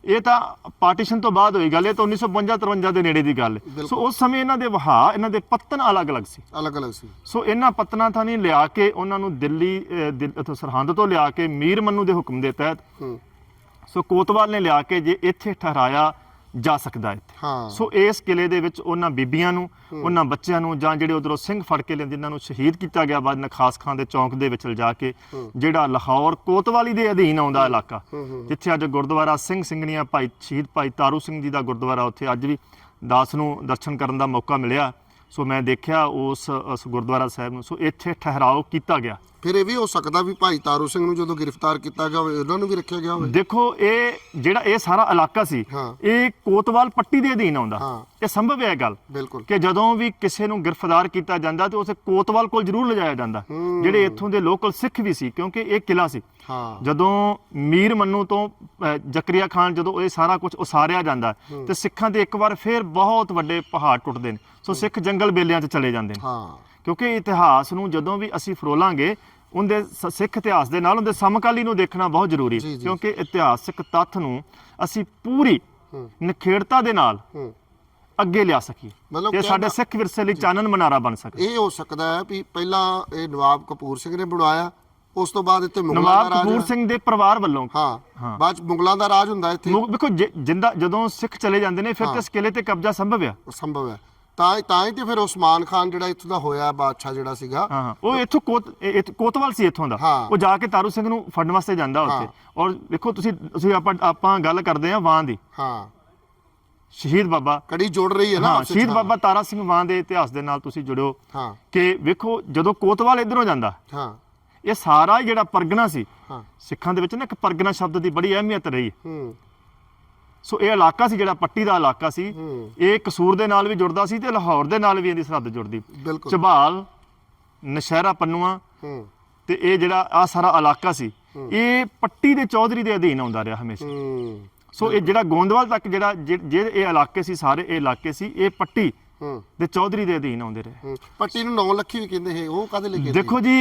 [SPEAKER 1] ਇਹ ਤਾਂ ਪਾਰਟੀਸ਼ਨ ਤੋਂ ਬਾਅਦ ਹੋਈ ਗੱਲ ਇਹ ਤਾਂ 1952-53 ਦੇ ਨੇੜੇ ਦੀ ਗੱਲ। ਹੈ। ਸੋ ਉਸ ਸਮੇਂ ਇਹਨਾਂ ਦੇ ਵਹਾਅ ਇਹਨਾਂ ਦੇ ਪੱਤਨ ਅਲੱਗ-ਅਲੱਗ ਸੀ।
[SPEAKER 2] ਅਲੱਗ ਅਲੱਗ ਸੀ।
[SPEAKER 1] ਸੋ ਇਹਨਾਂ ਪਤਨਾਂ ਤਾਂ ਨਹੀਂ ਲਿਆ ਕੇ ਉਹਨਾਂ ਨੂੰ ਦਿੱਲੀ ਇੱਥੋਂ ਸਰਹੰਦ ਤੋਂ ਲਿਆ ਕੇ ਮੀਰ ਮੰਨੂ ਦੇ ਹੁਕਮ ਦੇ ਤਹਿਤ ਸੋ ਕੋਤਵਾਲ ਨੇ ਲਿਆ ਕੇ ਜੇ ਇੱਥੇ ਠਹਿਰਾਇਆ ਜਾ ਸਕਦਾ ਹੈ ਸੋ ਇਸ ਕਿਲੇ ਦੇ ਵਿੱਚ ਉਹਨਾਂ ਬੀਬੀਆਂ ਨੂੰ ਉਹਨਾਂ ਬੱਚਿਆਂ ਨੂੰ ਜਾਂ ਜਿਹੜੇ ਉਧਰੋਂ ਸਿੰਘ ਫੜ ਕੇ ਲੈਂਦੇ ਜਿਨ੍ਹਾਂ ਨੂੰ ਸ਼ਹੀਦ ਕੀਤਾ ਗਿਆ ਬਾਅਦ ਨਖਾਸ ਖਾਨ ਦੇ ਚੌਂਕ ਦੇ ਵਿੱਚ ਲਿਜਾ ਕੇ ਜਿਹੜਾ ਲਾਹੌਰ ਕੋਤਵਾਲੀ ਦੇ ਅਧੀਨ ਆਉਂਦਾ ਇਲਾਕਾ ਜਿੱਥੇ ਅੱਜ ਗੁਰਦੁਆਰਾ ਸਿੰਘ ਸਿੰਘਣੀਆਂ ਭਾਈ ਸ਼ਹੀਦ ਭਾਈ ਤਾਰੂ ਸਿੰਘ ਜੀ ਦਾ ਗੁਰਦੁਆਰਾ ਉੱਥੇ ਅੱਜ ਵੀ ਦਾਸ ਨੂੰ ਦਰਸ਼ਨ ਕਰਨ ਦਾ ਮੌਕਾ ਮਿਲਿਆ। ਸੋ ਮੈਂ ਦੇਖਿਆ ਉਸ ਉਸ ਗੁਰਦੁਆਰਾ ਸਾਹਿਬ ਨੂੰ। ਸੋ ਇੱਥੇ ਠਹਿਰਾਓ ਕੀਤਾ ਗਿਆ।
[SPEAKER 2] ਫਿਰ ਇਹ ਵੀ ਹੋ ਸਕਦਾ ਵੀ ਭਾਈ ਤਾਰੂ ਸਿੰਘ ਨੂੰ ਜਦੋਂ ਗ੍ਰਿਫਤਾਰ ਕੀਤਾ ਗਿਆ ਹੋਵੇ ਉਹਨਾਂ ਨੂੰ ਵੀ ਰੱਖਿਆ ਗਿਆ ਹੋਵੇ।
[SPEAKER 1] ਦੇਖੋ ਇਹ ਜਿਹੜਾ ਇਹ ਸਾਰਾ ਇਲਾਕਾ ਸੀ
[SPEAKER 2] ਹਾਂ।
[SPEAKER 1] ਇਹ ਕੋਤਵਾਲ ਪੱਟੀ ਦੇ ਅਧੀਨ ਆਉਂਦਾ।
[SPEAKER 2] ਹਾਂ।
[SPEAKER 1] ਇਹ ਸੰਭਵ ਹੈ ਇਹ ਗੱਲ
[SPEAKER 2] ਬਿਲਕੁਲ।
[SPEAKER 1] ਕਿ ਜਦੋਂ ਵੀ ਕਿਸੇ ਨੂੰ ਗ੍ਰਿਫਤਾਰ ਕੀਤਾ ਜਾਂਦਾ ਤੇ ਉਸੇ ਕੋਤਵਾਲ ਕੋਲ ਜ਼ਰੂਰ ਲਿਜਾਇਆ ਜਾਂਦਾ। ਜਿਹੜੇ ਇੱਥੋਂ ਦੇ ਲੋਕਲ ਸਿੱਖ ਵੀ ਸੀ ਕਿਉਂਕਿ ਇਹ ਕਿਲਾ ਸੀ।
[SPEAKER 2] ਹਾਂ।
[SPEAKER 1] ਜਦੋਂ ਮੀਰ ਮੰਨੂ ਤੋਂ ਅਹ, ਜ਼ਕਰੀਆ ਖਾਨ ਜਦੋਂ ਇਹ ਸਾਰਾ ਕੁਝ ਉਸਾਰਿਆ ਜਾਂਦਾ ਤੇ ਸਿੱਖਾਂ ਦੇ ਇੱਕ ਵਾਰ ਫੇਰ ਬਹੁਤ ਵੱਡੇ ਪਹਾੜ ਟੁੱਟਦੇ ਨੇ। ਸੋ ਸਿੱਖ ਜੰਗਲ ਬੇਲਿਆਂ 'ਚ ਚਲੇ ਜਾਂਦੇ ਨੇ।
[SPEAKER 2] ਹਾਂ।
[SPEAKER 1] ਕਿਉਂਕਿ ਇਤਿਹਾਸ ਨੂੰ ਜਦੋਂ ਵੀ ਅਸੀਂ ਫਰੋਲਾਂਗੇ ਉਹਦੇ ਸਿੱਖ ਇਤਿਹਾਸ ਦੇ ਨਾਲ ਉਹਦੇ ਸਮਕਾਲੀ ਨੂੰ ਦੇਖਣਾ ਬਹੁਤ ਜ਼ਰੂਰੀ। ਕਿਉਂਕਿ ਇਤਿਹਾਸਕ ਤੱਥ ਨੂੰ ਅਸੀਂ ਪੂਰੀ ਨਿਖੇੜਤਾ ਦੇ ਨਾਲ ਅੱਗੇ ਲਿਆ ਸਕੀਏ।
[SPEAKER 2] ਕਹਿਣ
[SPEAKER 1] ਸਾਡੇ ਸਿੱਖ ਵਿਰਸੇ ਲਈ ਚਾਨਣ ਮਨਾਰਾ ਬਣ ਸਕੇ।
[SPEAKER 2] ਇਹ ਹੋ ਸਕਦਾ ਹੈ ਵੀ ਪਹਿਲਾਂ ਇਹ ਨਵਾਬ ਕਪੂਰ ਸਿੰਘ ਨੇ ਬਣਵਾਇਆ ਉਸ ਤੋਂ ਬਾਅਦ ਇੱਥੇ ਮੁਗਲਾਂ ਦਾ
[SPEAKER 1] ਨਵਾਬ
[SPEAKER 2] ਰਾਜ
[SPEAKER 1] ਕਪੂਰ ਸਿੰਘ ਦੇ ਪਰਿਵਾਰ ਵੱਲੋਂ।
[SPEAKER 2] ਹਾਂ। ਬਾਅਦ ਮੁਗਲਾਂ ਦਾ ਰਾਜ ਹੁੰਦਾ ਇੱਥੇ।
[SPEAKER 1] ਜਿ- ਜਿੰਦਾ ਜਦੋਂ ਸਿੱਖ ਚਲੇ ਜਾਂਦੇ ਨੇ ਫਿਰ। ਤੇ ਇਸ ਕਿਲੇ ਤੇ ਕਬਜ਼ਾ ਸੰਭਵ ਆ।
[SPEAKER 2] ਸੰਭਵ ਹੈ। ਤਾਂ ਤਾਂ ਹੀ ਤੇ ਫਿਰ ਉਸਮਾਨ ਖਾਨ ਜਿਹੜਾ ਇੱਥੋਂ ਦਾ ਹੋਇਆ ਬਾਦਸ਼ਾਹ ਜਿਹੜਾ ਸੀਗਾ
[SPEAKER 1] ਹਾਂ ਹਾਂ। ਉਹ ਇੱਥੋਂ ਕੋਤ ਇਹ- ਕੋਤਵਾਲ ਸੀ ਇੱਥੋਂ ਦਾ।
[SPEAKER 2] ਹਾਂ।
[SPEAKER 1] ਉਹ ਜਾ ਕੇ ਤਾਰੂ ਸਿੰਘ ਨੂੰ ਫੜਨ ਵਾਸਤੇ ਜਾਂਦਾ ਉੱਥੇ। ਔਰ ਦੇਖੋ ਤੁਸੀਂ ਤੁਸੀਂ ਆਪਾਂ ਆਪਾਂ ਗੱਲ ਕਰਦੇ ਆ ਵਾਂ ਦੀ।
[SPEAKER 2] ਹਾਂ।
[SPEAKER 1] ਸ਼ਹੀਦ ਬਾਬਾ
[SPEAKER 2] ਕੜੀ ਜੋੜ ਰਹੀ ਹੈ ਨਾ
[SPEAKER 1] ਹਾਂ
[SPEAKER 2] ਆਪਸ ਵਿੱਚ,
[SPEAKER 1] ਸ਼ਹੀਦ
[SPEAKER 2] ਹਾਂ।
[SPEAKER 1] ਬਾਬਾ ਤਾਰਾ ਸਿੰਘ ਵਾਂ ਦੇ ਇਤਿਹਾਸ ਦੇ ਨਾਲ ਤੁਸੀਂ ਜੁੜਿਓ।
[SPEAKER 2] ਹਾਂ।
[SPEAKER 1] ਕਿ ਵੇਖੋ ਜਦੋਂ ਕੋਤਵਾਲ ਇਧਰੋਂ ਜਾਂਦਾ
[SPEAKER 2] ਹਾਂ।
[SPEAKER 1] ਇਹ ਸਾਰਾ ਹੀ ਜਿਹੜਾ ਪਰਗਨਾ ਸੀ
[SPEAKER 2] ਹਾਂ।
[SPEAKER 1] ਸਿੱਖਾਂ ਦੇ ਵਿੱਚ ਨਾ ਇੱਕ ਪਰਗਨਾ ਸ਼ਬਦ ਦੀ ਬੜੀ ਅਹਿਮੀਅਤ ਰਹੀ। ਹੈ।
[SPEAKER 2] ਹੂੰ।
[SPEAKER 1] ਸੋ ਇਹ ਇਲਾਕਾ ਸੀ ਜਿਹੜਾ ਪੱਟੀ ਦਾ ਇਲਾਕਾ ਸੀ। ਇਹ ਕਸੂਰ ਦੇ ਨਾਲ ਵੀ ਜੁੜਦਾ ਸੀ ਤੇ ਲਾਹੌਰ ਦੇ ਨਾਲ ਵੀ ਇਹਦੀ ਸਰਹੱਦ ਜੁੜਦੀ। ਝਬਾਲ ਨਸ਼ਹਿਰਾ ਪੰਨੂਆ ਤੇ ਇਹ ਜਿਹੜਾ ਆ ਸਾਰਾ ਇਲਾਕਾ ਸੀ ਇਹ ਪੱਟੀ ਦੇ ਚੌਧਰੀ ਦੇ ਅਧੀਨ ਆਉਂਦਾ ਰਿਹਾ ਹਮੇਸ਼ਾ। ਸੋ ਇਹ ਜਿਹੜਾ ਗੋਂਦਵਾਲ ਤੱਕ ਜਿਹੜਾ ਜਿ- ਜਿਹੜੇ ਇਹ ਇਲਾਕੇ ਸੀ ਸਾਰੇ ਇਹ ਇਲਾਕੇ ਸੀ ਇਹ ਪੱਟੀ ਦੇ ਚੌਧਰੀ ਦੇ ਅਧੀਨ ਆਉਂਦੇ ਰਹੇ।
[SPEAKER 2] ਪੱਟੀ ਨੂੰ 9 ਲੱਖੀ ਵੀ ਕਹਿੰਦੇ ਹੈ ਉਹ ਕਾਦੇ ਲਈ ਕਹਿੰਦੇ
[SPEAKER 1] ਦੇਖੋ ਜੀ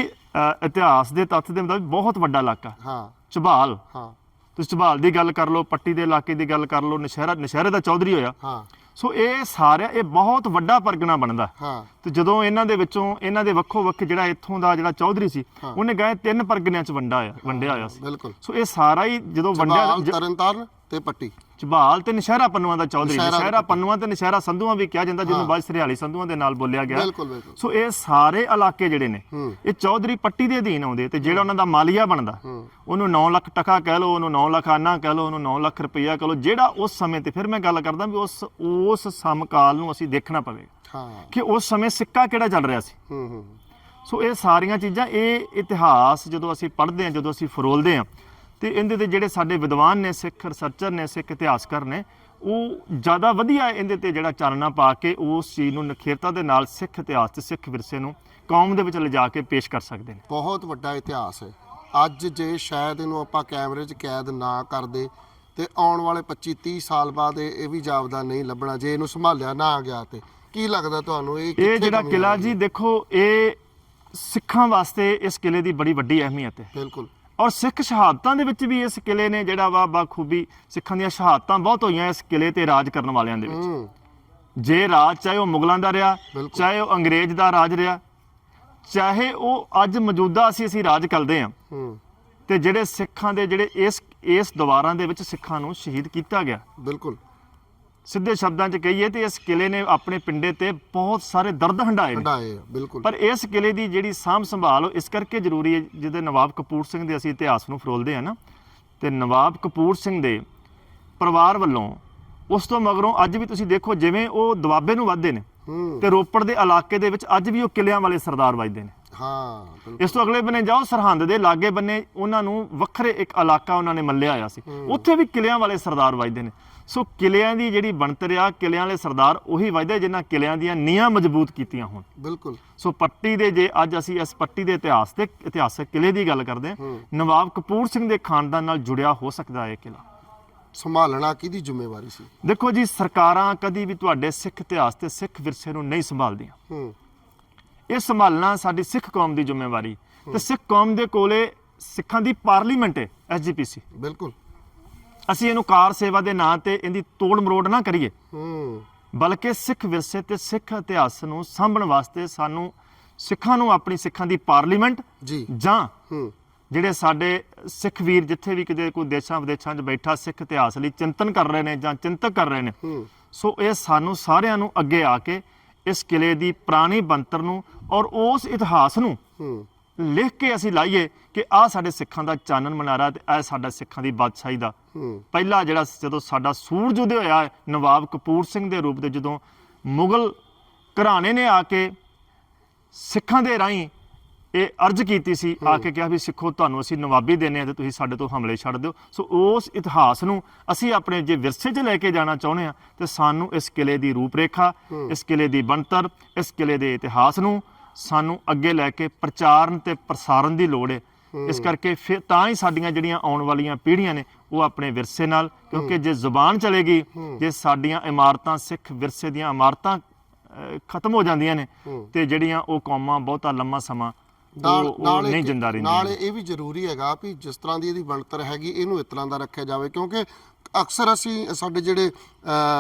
[SPEAKER 1] ਇਤਿਹਾਸ ਦੇ ਤੱਥ ਦੇ ਮੁਤਾਬਿਕ ਬਹੁਤ ਵੱਡਾ ਇਲਾਕਾ।
[SPEAKER 2] ਹਾਂ।
[SPEAKER 1] ਝਬਾਲ
[SPEAKER 2] ਹਾਂ।
[SPEAKER 1] ਤੁਸੀਂ ਝਬਾਲ ਦੀ ਗੱਲ ਕਰ ਲਓ ਪੱਟੀ ਦੇ ਇਲਾਕੇ ਦੀ ਗੱਲ ਕਰ ਲਓ ਨਸ਼ਹਿਰਾ ਨਸ਼ਹਿਰੇ ਦਾ ਚੌਧਰੀ ਹੋਇਆ।
[SPEAKER 2] ਹਾਂ।
[SPEAKER 1] ਸੋ ਇਹ ਸਾਰਿਆ ਇਹ ਬਹੁਤ ਵੱਡਾ ਪਰਗਨਾ ਬਣਦਾ।
[SPEAKER 2] ਹਾਂ।
[SPEAKER 1] ਤੇ ਜਦੋਂ ਇਹਨਾਂ ਦੇ ਵਿੱਚੋਂ ਇਹਨਾਂ ਦੇ ਵੱਖੋ ਵੱਖ ਜਿਹੜਾ ਇੱਥੋਂ ਦਾ ਜਿਹੜਾ ਚੌਧਰੀ ਸੀ ਉਹਨੇ ਗਏ ਤਿੰਨ ਪਰਗਨਿਆਂ ਚ ਵੰਡਾ ਆ ਵੰਡਿਆ ਹੋਇਆ ਸੀ।
[SPEAKER 2] ਬਿਲਕੁਲ।
[SPEAKER 1] ਸੋ ਇਹ ਸਾਰਾ ਹੀ ਜਦੋਂ ਵੰਡਿਆ
[SPEAKER 2] ਤਰਨਤਾਰਨ। ਤੇ ਪੱਟੀ।
[SPEAKER 1] ਝਬਾਲ ਤੇ ਨਸ਼ਹਿਰਾ ਪੰਨੂਆਂ ਦਾ ਚੌਧਰੀ
[SPEAKER 2] ਨਸ਼ਹਿਰਾ
[SPEAKER 1] ਨਸ਼ਹਿਰਾ ਪੰਨੂਆਂ ਤੇ ਨਸ਼ਹਿਰਾ ਸੰਧੂਆਂ ਵੀ ਕਿਹਾ ਜਾਂਦਾ ਜਿਹਨੂੰ ਬਾਅਦ ਸਰਿਆਲੀ ਸੰਧੂਆਂ ਦੇ ਨਾਲ ਬੋਲਿਆ ਗਿਆ।
[SPEAKER 2] ਬਿਲਕੁਲ ਬਿਲਕੁਲ।
[SPEAKER 1] ਸੋ ਇਹ ਸਾਰੇ ਇਲਾਕੇ ਜਿਹੜੇ ਨੇ। ਇਹ ਚੌਧਰੀ ਪੱਟੀ ਦੇ ਅਧੀਨ ਆਉਂਦੇ ਤੇ ਜਿਹੜਾ ਉਹਨਾਂ ਦਾ ਮਾਲੀਆ ਬਣਦਾ। ਉਹਨੂੰ 9 ਲੱਖ ਟਕਾ ਕਹਿ ਲਓ ਉਹਨੂੰ 9 ਲੱਖ ਆਨਾ ਕਹਿ ਲਓ ਉਹਨੂੰ 9 ਲੱਖ ਰੁਪਈਆ ਕਹਿ ਲਓ ਜਿਹੜਾ ਉਸ ਸਮੇਂ ਤੇ ਫਿਰ ਮੈਂ ਗੱਲ ਕਰਦਾ ਵੀ ਉਸ ਉਸ ਸਮਕਾਲ ਨੂੰ ਅਸੀਂ ਦੇਖਣਾ ਪਵੇਗਾ।
[SPEAKER 2] ਹਾਂ।
[SPEAKER 1] ਕਿ ਉਸ ਸਮੇਂ ਸਿੱਕਾ ਕਿਹੜਾ ਚੱਲ ਰਿਹਾ ਸੀ।
[SPEAKER 2] ਹੂੰ ਹੂੰ।
[SPEAKER 1] ਸੋ ਇਹ ਸਾਰੀਆਂ ਚੀਜ਼ਾਂ ਇਹ ਇਤਿਹਾਸ ਜਦੋਂ ਅਸੀਂ ਪੜ੍ਹਦੇ ਹਾਂ ਜਦੋਂ ਅਸੀਂ ਫਰੋਲਦੇ ਹਾਂ ਤੇ ਇਹਦੇ ਤੇ ਜਿਹੜੇ ਸਾਡੇ ਵਿਦਵਾਨ ਨੇ ਸਿੱਖ ਰਿਸਰਚਰ ਨੇ ਸਿੱਖ ਇਤਿਹਾਸਕਾਰ ਨੇ ਉਹ ਜ਼ਿਆਦਾ ਵਧੀਆ ਇਹਦੇ ਤੇ ਜਿਹੜਾ ਚਾਨਣਾ ਪਾ ਕੇ ਉਸ ਚੀਜ਼ ਨੂੰ ਨਖੇਰਤਾ ਦੇ ਨਾਲ ਸਿੱਖ ਇਤਿਹਾਸ ਤੇ ਸਿੱਖ ਵਿਰਸੇ ਨੂੰ ਕੌਮ ਦੇ ਵਿੱਚ ਲਿਜਾ ਕੇ ਪੇਸ਼ ਕਰ ਸਕਦੇ ਨੇ।
[SPEAKER 2] ਬਹੁਤ ਵੱਡਾ ਇਤਿਹਾਸ ਹੈ। ਅੱਜ ਜੇ ਸ਼ਾਇਦ ਇਹਨੂੰ ਆਪਾਂ ਕੈਮਰੇ 'ਚ ਕੈਦ ਨਾ ਕਰਦੇ ਤੇ ਆਉਣ ਵਾਲੇ 25 30 ਸਾਲ ਬਾਅਦ ਇਹ ਵੀ ਜਾਪਦਾ ਨਹੀਂ ਲੱਭਣਾ ਜੇ ਇਹਨੂੰ ਸੰਭਾਲਿਆ ਨਾ ਗਿਆ ਤੇ। ਕੀ ਲੱਗਦਾ ਤੁਹਾਨੂੰ ਇਹ
[SPEAKER 1] ਇਹ ਜਿਹੜਾ ਕਿਲਾ? ਜੀ ਦੇਖੋ ਇਹ ਸਿੱਖਾਂ ਵਾਸਤੇ ਇਸ ਕਿਲੇ ਦੀ ਬੜੀ ਵੱਡੀ ਅਹਿਮੀਅਤ ਹੈ।
[SPEAKER 2] ਬਿਲਕੁਲ।
[SPEAKER 1] ਔਰ ਸਿੱਖ ਸ਼ਹਾਦਤਾਂ ਦੇ ਵਿੱਚ ਵੀ ਇਸ ਕਿਲੇ ਨੇ ਜਿਹੜਾ ਵਾ ਬਾਖੂਬੀ ਸਿੱਖਾਂ ਦੀਆਂ ਸ਼ਹਾਦਤਾਂ ਬਹੁਤ ਹੋਈਆਂ ਇਸ ਕਿਲੇ ਤੇ ਰਾਜ ਕਰਨ ਵਾਲਿਆਂ ਦੇ ਵਿੱਚ। ਜੇ ਰਾਜ ਚਾਹੇ ਉਹ ਮੁਗਲਾਂ ਦਾ ਰਿਹਾ। ਚਾਹੇ ਉਹ ਅੰਗਰੇਜ਼ ਦਾ ਰਾਜ ਰਿਹਾ ਚਾਹੇ ਉਹ ਅੱਜ ਮੌਜੂਦਾ ਅਸੀਂ ਅਸੀਂ ਰਾਜ ਕਰਦੇ ਹਾਂ
[SPEAKER 2] ਹੂੰ।
[SPEAKER 1] ਤੇ ਜਿਹੜੇ ਸਿੱਖਾਂ ਦੇ ਜਿਹੜੇ ਇਸ ਇਸ ਦੁਆਰਾਂ ਦੇ ਵਿੱਚ ਸਿੱਖਾਂ ਨੂੰ ਸ਼ਹੀਦ ਕੀਤਾ ਗਿਆ।
[SPEAKER 2] ਬਿਲਕੁਲ।
[SPEAKER 1] ਸਿੱਧੇ ਸ਼ਬਦਾਂ 'ਚ ਕਹੀਏ ਤੇ ਇਸ ਕਿਲੇ ਨੇ ਆਪਣੇ ਪਿੰਡੇ ਤੇ ਬਹੁਤ ਸਾਰੇ ਦਰਦ ਹੰਡਾਏ ਨੇ।
[SPEAKER 2] ਹਟਾਏ ਆ, ਬਿਲਕੁਲ।
[SPEAKER 1] ਪਰ ਇਸ ਕਿਲੇ ਦੀ ਜਿਹੜੀ ਸਾਂਭ ਸੰਭਾਲ ਉਹ ਇਸ ਕਰਕੇ ਜ਼ਰੂਰੀ ਹੈ ਜਿਹਦੇ ਨਵਾਬ ਕਪੂਰ ਸਿੰਘ ਦੇ ਅਸੀਂ ਇਤਿਹਾਸ ਨੂੰ ਫਰੋਲਦੇ ਆ ਨਾ ਤੇ ਨਵਾਬ ਕਪੂਰ ਸਿੰਘ ਦੇ ਪਰਿਵਾਰ ਵੱਲੋਂ ਉਸ ਤੋਂ ਮਗਰੋਂ ਅੱਜ ਵੀ ਤੁਸੀਂ ਦੇਖੋ ਜਿਵੇਂ ਉਹ ਦੁਆਬੇ ਨੂੰ ਵੱਧਦੇ ਨੇ
[SPEAKER 2] ਹੂੰ।
[SPEAKER 1] ਤੇ ਰੋਪੜ ਦੇ ਇਲਾਕੇ ਦੇ ਵਿੱਚ ਅੱਜ ਵੀ ਉਹ ਕਿਲਿਆਂ ਵਾਲੇ ਸਰਦਾਰ ਵੱਜਦੇ ਨੇ।
[SPEAKER 2] ਹਾਂ ਬਿਲਕੁਲ।
[SPEAKER 1] ਇਸ ਤੋਂ ਅਗਲੇ ਬੰਨੇ ਜਾਓ ਸਰਹੰਦ ਦੇ ਲਾਗੇ ਬੰਨੇ ਉਹਨਾਂ ਨੂੰ ਵੱਖਰੇ ਇੱਕ ਇਲਾਕਾ ਉਹਨਾਂ ਨੇ ਮੱਲਿਆ ਹੋਇਆ ਸੀ। ਉੱਥੇ ਵੀ ਕਿਲਿਆਂ ਵਾਲੇ ਸਰਦਾਰ ਵੱਜਦੇ ਨੇ। ਸੋ ਕਿਲਿਆਂ ਦੀ ਜਿਹੜੀ ਬਣਤਰ ਆ ਕਿਲਿਆਂ ਵਾਲੇ ਸਰਦਾਰ ਉਹੀ ਵੱਜਦੇ ਜਿਨ੍ਹਾਂ ਕਿਲਿਆਂ ਦੀਆਂ ਨੀਹਾਂ ਮਜ਼ਬੂਤ ਕੀਤੀਆਂ ਹੋਣ।
[SPEAKER 2] ਬਿਲਕੁਲ।
[SPEAKER 1] ਸੋ ਪੱਟੀ ਦੇ ਜੇ ਅੱਜ ਅਸੀਂ ਇਸ ਪੱਟੀ ਦੇ ਇਤਿਹਾਸ ਤੇ ਇਤਿਹਾਸਕ ਕਿਲੇ ਦੀ ਗੱਲ ਕਰਦੇ ਹਾਂ ਨਵਾਬ ਕਪੂਰ ਸਿੰਘ ਦੇ ਖਾਨਦਾਨ ਨਾਲ ਜੁੜਿਆ ਹੋ ਸਕਦਾ ਹੈ ਕਿਲਾ।
[SPEAKER 2] ਸੰਭਾਲਣਾ ਕਿਹਦੀ ਜ਼ਿੰਮੇਵਾਰੀ ਸੀ?
[SPEAKER 1] ਦੇਖੋ ਜੀ ਸਰਕਾਰਾਂ ਕਦੀ ਵੀ ਤੁਹਾਡੇ ਸਿੱਖ ਇਤਿਹਾਸ ਤੇ ਸਿੱਖ ਵਿਰਸੇ ਨੂੰ ਨਹੀਂ ਸੰਭਾਲਦੀਆਂ।
[SPEAKER 2] ਹੂੰ।
[SPEAKER 1] ਇਹ ਸੰਭਾਲਣਾ ਸਾਡੀ ਸਿੱਖ ਕੌਮ ਦੀ ਜ਼ਿੰਮੇਵਾਰੀ। ਤੇ ਸਿੱਖ ਕੌਮ ਦੇ ਕੋਲੇ ਸਿੱਖਾਂ ਦੀ ਪਾਰਲੀਮੈਂਟ ਹੈ ਐਸਜੀਪੀਸੀ
[SPEAKER 2] ਬਿਲਕੁਲ।
[SPEAKER 1] ਅਸੀਂ ਇਹਨੂੰ ਕਾਰ ਸੇਵਾ ਦੇ ਨਾਂ ਤੇ ਇਹਦੀ ਤੋੜ ਮਰੋੜ ਨਾ ਕਰੀਏ।
[SPEAKER 2] ਹੂੰ।
[SPEAKER 1] ਬਲਕਿ ਸਿੱਖ ਵਿਰਸੇ ਤੇ ਸਿੱਖ ਇਤਿਹਾਸ ਨੂੰ ਸਾਂਭਣ ਵਾਸਤੇ ਸਾਨੂੰ ਸਿੱਖਾਂ ਨੂੰ ਆਪਣੀ ਸਿੱਖਾਂ ਦੀ ਪਾਰਲੀਮੈਂਟ
[SPEAKER 2] ਜੀ।
[SPEAKER 1] ਜਾਂ
[SPEAKER 2] ਹੂੰ।
[SPEAKER 1] ਜਿਹੜੇ ਸਾਡੇ ਸਿੱਖ ਵੀਰ ਜਿੱਥੇ ਵੀ ਕਿਤੇ ਕੋਈ ਦੇਸ਼ਾਂ ਵਿਦੇਸ਼ਾਂ 'ਚ ਬੈਠਾ ਸਿੱਖ ਇਤਿਹਾਸ ਲਈ ਚਿੰਤਨ ਕਰ ਰਹੇ ਨੇ ਜਾਂ ਚਿੰਤਕ ਕਰ ਰਹੇ ਨੇ
[SPEAKER 2] ਹੂੰ।
[SPEAKER 1] ਸੋ ਇਹ ਸਾਨੂੰ ਸਾਰਿਆਂ ਨੂੰ ਅੱਗੇ ਆ ਕੇ ਇਸ ਕਿਲੇ ਦੀ ਪੁਰਾਣੀ ਬੰਤਰ ਨੂੰ ਔਰ ਉਸ ਇਤਿਹਾਸ ਨੂੰ
[SPEAKER 2] ਹੂੰ।
[SPEAKER 1] ਲਿਖ ਕੇ ਅਸੀਂ ਲਾਈਏ ਕਿ ਆਹ ਸਾਡੇ ਸਿੱਖਾਂ ਦਾ ਚਾਨਣ ਮਨਾਰਾ ਤੇ ਇਹ ਸਾਡਾ ਸਿੱਖਾਂ ਦੀ ਬਾਦਸ਼ਾਹੀ ਦਾ। ਪਹਿਲਾ ਜਿਹੜਾ ਜਦੋਂ ਸਾਡਾ ਸੂਰਜ ਉਦੈ ਹੋਇਆ ਨਵਾਬ ਕਪੂਰ ਸਿੰਘ ਦੇ ਰੂਪ ਦੇ ਜਦੋਂ ਮੁਗਲ ਘਰਾਣੇ ਨੇ ਆ ਕੇ ਸਿੱਖਾਂ ਦੇ ਰਾਹੀਂ ਇਹ ਅਰਜ਼ ਕੀਤੀ ਸੀ ਆ ਕੇ ਕਿਹਾ ਵੀ ਸਿੱਖੋ ਤੁਹਾਨੂੰ ਅਸੀਂ ਨਵਾਬੀ ਦੇਨੇ ਆ ਤੇ ਤੁਸੀਂ ਸਾਡੇ ਤੋਂ ਹਮਲੇ ਛੱਡ ਦਿਓ। ਸੋ ਉਸ ਇਤਿਹਾਸ ਨੂੰ ਅਸੀਂ ਆਪਣੇ ਜੇ ਵਿਰਸੇ 'ਚ ਲੈ ਕੇ ਜਾਣਾ ਚਾਹੁੰਦੇ ਆ ਤੇ ਸਾਨੂੰ ਇਸ ਕਿਲੇ ਦੀ ਰੂਪਰੇਖਾ ਇਸ ਕਿਲੇ ਦੀ ਬਣਤਰ ਇਸ ਕਿਲੇ ਦੇ ਇਤਿਹਾਸ ਨੂੰ ਸਾਨੂੰ ਅੱਗੇ ਲੈ ਕੇ ਪ੍ਰਚਾਰਨ ਤੇ ਪ੍ਰਸਾਰਨ ਦੀ ਲੋੜ ਹੈ। ਇਸ ਕਰਕੇ ਫਿਰ ਤਾਂ ਹੀ ਸਾਡੀਆਂ ਜਿਹੜੀਆਂ ਆਉਣ ਵਾਲੀਆਂ ਪੀੜ੍ਹੀਆਂ ਨੇ ਉਹ ਆਪਣੇ ਵਿਰਸੇ ਨਾਲ ਕਿਉਂਕਿ ਜੇ ਜ਼ੁਬਾਨ ਚਲੇਗੀ ਜੇ ਸਾਡੀਆਂ ਇਮਾਰਤਾਂ ਸਿੱਖ ਵਿਰਸੇ ਦੀਆਂ ਇਮਾਰਤਾਂ ਅਹ, ਖਤਮ ਹੋ ਜਾਂਦੀਆਂ ਨੇ ਤੇ ਜਿਹੜੀਆਂ ਉਹ ਕੌਮਾਂ ਬਹੁਤਾ ਲੰਮਾ ਸਮਾਂ
[SPEAKER 2] ਨਾਲ
[SPEAKER 1] ਉਹ- ਉਹ
[SPEAKER 2] ਨਾਲ
[SPEAKER 1] ਨਹੀਂ
[SPEAKER 2] ਇੱਕ-
[SPEAKER 1] ਜਿੰਦਾ
[SPEAKER 2] ਨਾਲ
[SPEAKER 1] ਰਹਿੰਦੀਆਂ
[SPEAKER 2] ਇਹ ਵੀ ਜ਼ਰੂਰੀ ਹੈਗਾ ਵੀ ਜਿਸ ਤਰ੍ਹਾਂ ਦੀ ਇਹਦੀ ਬਣਤਰ ਹੈਗੀ ਇਹਨੂੰ ਇਸ ਤਰ੍ਹਾਂ ਦਾ ਰੱਖਿਆ ਜਾਵੇ ਕਿਉਂਕਿ ਅਕਸਰ ਅਸੀਂ ਸਾਡੇ ਜਿਹੜੇ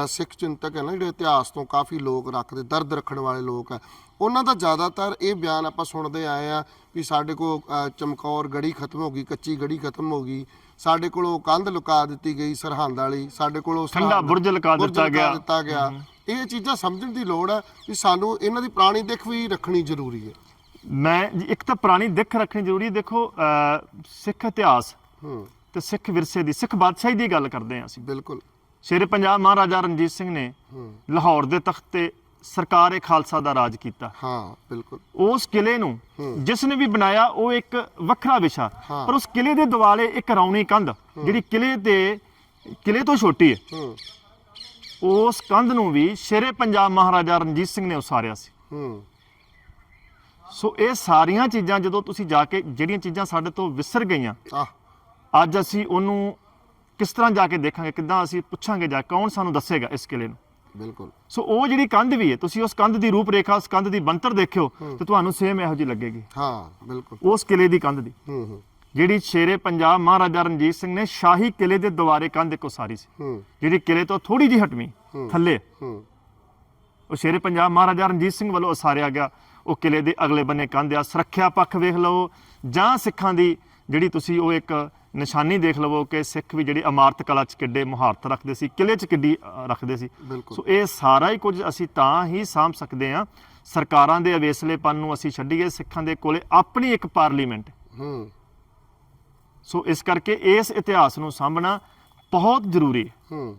[SPEAKER 2] ਸਿੱਖ ਚਿੰਤਕ ਹੈ ਨਾ ਜਿਹੜੇ ਇਤਿਹਾਸ ਤੋਂ ਕਾਫੀ ਲੋਕ ਰੱਖਦੇ ਦਰਦ ਰੱਖਣ ਵਾਲੇ ਲੋਕ ਆ ਉਹਨਾਂ ਦਾ ਜ਼ਿਆਦਾਤਰ ਇਹ ਬਿਆਨ ਆਪਾਂ ਸੁਣਦੇ ਆਏ ਆ ਵੀ ਸਾਡੇ ਕੋਲ ਚਮਕੌਰ ਗੜੀ ਖਤਮ ਹੋ ਗਈ ਕੱਚੀ ਗੜੀ ਖਤਮ ਹੋ ਗਈ ਸਾਡੇ ਕੋਲੋਂ ਕੰਧ ਲੁਕਾ ਦਿੱਤੀ ਗਈ ਸਰਹੰਦ ਵਾਲੀ ਸਾਡੇ ਕੋਲੋਂ
[SPEAKER 1] ਠੰਡਾ ਬੁਰਜ ਲੁਕਾ ਦਿੱਤਾ ਗਿਆ।
[SPEAKER 2] ਦਿੱਤਾ ਗਿਆ ਇਹ ਚੀਜ਼ਾਂ ਸਮਝਣ ਦੀ ਲੋੜ ਹੈ ਕਿ ਸਾਨੂੰ ਇਹਨਾਂ ਦੀ ਪੁਰਾਣੀ ਦਿੱਖ ਵੀ ਰੱਖਣੀ ਜ਼ਰੂਰੀ ਹੈ
[SPEAKER 1] ਮੈਂ ਇੱਕ ਤਾਂ ਪੁਰਾਣੀ ਦਿੱਖ ਰੱਖਣੀ ਜ਼ਰੂਰੀ ਹੈ। ਦੇਖੋ ਸਿੱਖ ਇਤਿਹਾਸ
[SPEAKER 2] ਹੂੰ
[SPEAKER 1] ਤੇ ਸਿੱਖ ਵਿਰਸੇ ਦੀ ਸਿੱਖ ਬਾਦਸ਼ਾਹੀ ਦੀ ਗੱਲ ਕਰਦੇ ਹਾਂ ਅਸੀਂ।
[SPEAKER 2] ਬਿਲਕੁਲ।
[SPEAKER 1] ਸ਼ੇਰੇ ਪੰਜਾਬ ਮਹਾਰਾਜਾ ਰਣਜੀਤ ਸਿੰਘ ਨੇ ਲਾਹੌਰ ਦੇ ਤਖਤ ਤੇ ਸਰਕਾਰ ਏ ਖਾਲਸਾ ਦਾ ਰਾਜ ਕੀਤਾ।
[SPEAKER 2] ਹਾਂ ਬਿਲਕੁਲ।
[SPEAKER 1] ਉਸ ਕਿਲੇ ਨੂੰ ਜਿਸ ਨੇ ਵੀ ਬਣਾਇਆ ਉਹ ਇੱਕ ਵੱਖਰਾ ਵਿਸ਼ਾ। ਪਰ ਉਸ ਕਿਲੇ ਦੇ ਦਿਵਾਲੇ ਇੱਕ ਰੌਣੀ ਕੰਧ ਜਿਹੜੀ ਕਿਲੇ ਦੇ ਕਿਲੇ ਤੋਂ ਛੋਟੀ ਹੈ
[SPEAKER 2] ਹੂੰ।
[SPEAKER 1] ਉਸ ਕੰਧ ਨੂੰ ਵੀ ਸ਼ੇਰੇ ਪੰਜਾਬ ਮਹਾਰਾਜਾ ਰਣਜੀਤ ਸਿੰਘ ਨੇ ਉਸਾਰਿਆ ਸੀ।
[SPEAKER 2] ਹੂੰ।
[SPEAKER 1] ਸੋ ਇਹ ਸਾਰੀਆਂ ਚੀਜ਼ਾਂ ਜਦੋਂ ਤੁਸੀਂ ਜਾ ਕੇ ਜਿਹੜੀਆਂ ਚੀਜ਼ਾਂ ਸਾਡੇ ਤੋਂ ਵਿਸਰ ਗਈਆਂ
[SPEAKER 2] ਆਹ।
[SPEAKER 1] ਅੱਜ ਅਸੀਂ ਉਹਨੂੰ ਕਿਸ ਤਰ੍ਹਾਂ ਜਾ ਕੇ ਦੇਖਾਂਗੇ ਕਿੱਦਾਂ ਅਸੀਂ ਪੁੱਛਾਂਗੇ ਜਾ ਕੌਣ ਸਾਨੂੰ ਦੱਸੇਗਾ ਇਸ ਕਿਲੇ ਨੂੰ?
[SPEAKER 2] ਬਿਲਕੁਲ।
[SPEAKER 1] ਸੋ ਉਹ ਜਿਹੜੀ ਕੰਧ ਵੀ ਹੈ ਤੁਸੀਂ ਉਸ ਕੰਧ ਦੀ ਰੂਪਰੇਖਾ ਉਸ ਕੰਧ ਦੀ ਬੰਤਰ ਦੇਖਿਓ ਤੇ ਤੁਹਾਨੂੰ ਸੇਮ ਇਹੋ ਜਿਹੀ ਲੱਗੇਗੀ।
[SPEAKER 2] ਹਾਂ ਬਿਲਕੁਲ।
[SPEAKER 1] ਉਸ ਕਿਲੇ ਦੀ ਕੰਧ ਦੀ।
[SPEAKER 2] ਹੂੰ ਹੂੰ।
[SPEAKER 1] ਜਿਹੜੀ ਸ਼ੇਰੇ ਪੰਜਾਬ ਮਹਾਰਾਜਾ ਰਣਜੀਤ ਸਿੰਘ ਨੇ ਸ਼ਾਹੀ ਕਿਲੇ ਦੇ ਦੁਆਰੇ ਕੰਧ ਇੱਕ ਉਸਾਰੀ ਸੀ।
[SPEAKER 2] ਹੂੰ।
[SPEAKER 1] ਜਿਹੜੀ ਕਿਲੇ ਤੋਂ ਥੋੜੀ ਜਿਹੀ ਹਟਵੀਂ ਥੱਲੇ।
[SPEAKER 2] ਹੂੰ।
[SPEAKER 1] ਉਹ ਸ਼ੇਰੇ ਪੰਜਾਬ ਮਹਾਰਾਜਾ ਰਣਜੀਤ ਸਿੰਘ ਵੱਲੋਂ ਉਸਾਰਿਆ ਗਿਆ। ਉਹ ਕਿਲੇ ਦੇ ਅਗਲੇ ਬੰਨੇ ਕੰਧ ਆ। ਸੁਰੱਖਿਆ ਪੱਖ ਵੇਖ ਲਓ ਜਾਂ ਸਿੱਖਾਂ ਦੀ ਜਿਹੜੀ ਤੁਸੀਂ ਉਹ ਇੱਕ ਨਿਸ਼ਾਨੀ ਦੇਖ ਲਵੋ ਕਿ ਸਿੱਖ ਵੀ ਜਿਹੜੀ ਇਮਾਰਤ ਕਲਾ ਚ ਕਿੱਡੇ ਮੁਹਾਰਤ ਰੱਖਦੇ ਸੀ ਕਿਲੇ ਚ ਕਿੱਡੀ ਅ, ਰੱਖਦੇ ਸੀ
[SPEAKER 2] ਬਿਲਕੁਲ।
[SPEAKER 1] ਸੋ ਇਹ ਸਾਰਾ ਹੀ ਕੁਝ ਅਸੀਂ ਤਾਂ ਹੀ ਸਾਂਭ ਸਕਦੇ ਹਾਂ ਸਰਕਾਰਾਂ ਦੇ ਅਵੇਸਲੇਪਨ ਨੂੰ ਅਸੀਂ ਛੱਡੀਏ ਸਿੱਖਾਂ ਦੇ ਕੋਲੇ ਆਪਣੀ ਇੱਕ ਪਾਰਲੀਮੈਂਟ ਹੈ।
[SPEAKER 2] ਹੂੰ
[SPEAKER 1] ਸੋ ਇਸ ਕਰਕੇ ਇਸ ਇਤਿਹਾਸ ਨੂੰ ਸਾਂਭਣਾ ਬਹੁਤ ਜ਼ਰੂਰੀ ਹੈ
[SPEAKER 2] ਹੂੰ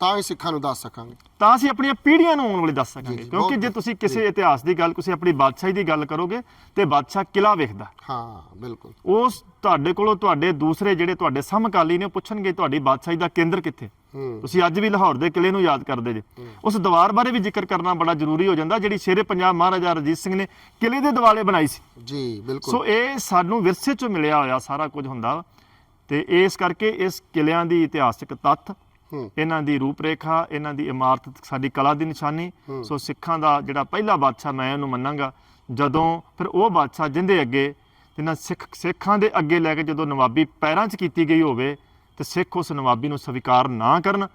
[SPEAKER 2] ਤਾਂ ਹੀ ਸਿੱਖਾਂ ਨੂੰ ਦੱਸ ਸਕਾਂਗੇ।
[SPEAKER 1] ਤਾਂ ਅਸੀਂ ਆਪਣੀਆਂ ਪੀੜ੍ਹੀਆਂ ਨੂੰ ਆਉਣ ਵਾਲੇ ਦੱਸ ਸਕਾਂਗੇ।
[SPEAKER 2] ਜੀ,
[SPEAKER 1] ਕਿਉਂਕਿ
[SPEAKER 2] ਬਹੁਤ-
[SPEAKER 1] ਜੇ ਤੁਸੀਂ ਕਿਸੇ ਇਤਿਹਾਸ ਦੀ ਗੱਲ ਤੁਸੀਂ ਆਪਣੀ ਬਾਦਸ਼ਾਹੀ ਦੀ ਗੱਲ ਕਰੋਗੇ ਤੇ ਬਾਦਸ਼ਾਹ ਕਿਲਾ ਵੇਖਦਾ।
[SPEAKER 2] ਹਾਂ ਬਿਲਕੁਲ।
[SPEAKER 1] ਉਸ ਤੁਹਾਡੇ ਕੋਲੋਂ ਤੁਹਾਡੇ ਦੂਸਰੇ ਜਿਹੜੇ ਤੁਹਾਡੇ ਸਮਕਾਲੀ ਨੇ ਉਹ ਪੁੱਛਣਗੇ ਤੁਹਾਡੀ ਬਾਦਸ਼ਾਹੀ ਦਾ ਕੇਂਦਰ ਕਿੱਥੇ?
[SPEAKER 2] ਹੂੰ।
[SPEAKER 1] ਤੁਸੀਂ ਅੱਜ ਵੀ ਲਾਹੌਰ ਦੇ ਕਿਲੇ ਨੂੰ ਯਾਦ ਕਰਦੇ ਜੇ। ਉਸ ਦੀਵਾਰ ਬਾਰੇ ਵੀ ਜ਼ਿਕਰ ਕਰਨਾ ਬੜਾ ਜ਼ਰੂਰੀ ਹੋ ਜਾਂਦਾ ਜਿਹੜੀ ਸ਼ੇਰੇ ਪੰਜਾਬ ਮਹਾਰਾਜਾ ਰਣਜੀਤ ਸਿੰਘ ਨੇ ਕਿਲੇ ਦੇ ਦਿਵਾਲੇ ਬਣਾਈ ਸੀ।
[SPEAKER 2] ਜੀ ਬਿਲਕੁਲ।
[SPEAKER 1] ਸੋ ਇਹ ਸਾਨੂੰ ਵਿਰਸੇ ਚੋਂ ਮਿਲਿਆ ਹੋਇਆ ਸਾਰਾ ਕੁਝ ਹੁੰਦਾ ਵਾ। ਤੇ ਇਸ ਕਰਕੇ ਇਸ ਕਿਲਿਆਂ ਦੀ ਇਤਿਹਾਸਕ ਤੱਥ ਇਹਨਾਂ ਦੀ ਰੂਪਰੇਖਾ ਇਹਨਾਂ ਦੀ ਇਮਾਰਤ ਸਾਡੀ ਕਲਾ ਦੀ ਨਿਸ਼ਾਨੀ। ਸੋ ਸਿੱਖਾਂ ਦਾ ਜਿਹੜਾ ਪਹਿਲਾ ਬਾਦਸ਼ਾਹ ਮੈਂ ਉਹਨੂੰ ਮੰਨਾਂਗਾ ਜਦੋਂ ਫਿਰ ਉਹ ਬਾਦਸ਼ਾਹ ਜਿੰਦੇ ਅੱਗੇ ਜਿਨ੍ਹਾਂ ਸਿੱਖ ਸਿੱਖਾਂ ਦੇ ਅੱਗੇ ਲੈ ਕੇ ਜਦੋਂ ਨਵਾਬੀ ਪੈਰਾਂ 'ਚ ਕੀਤੀ ਗਈ ਹੋਵੇ ਤੇ ਸਿੱਖ ਉਸ ਨਵਾਬੀ ਨੂੰ ਸਵੀਕਾਰ ਨਾ ਕਰਨ।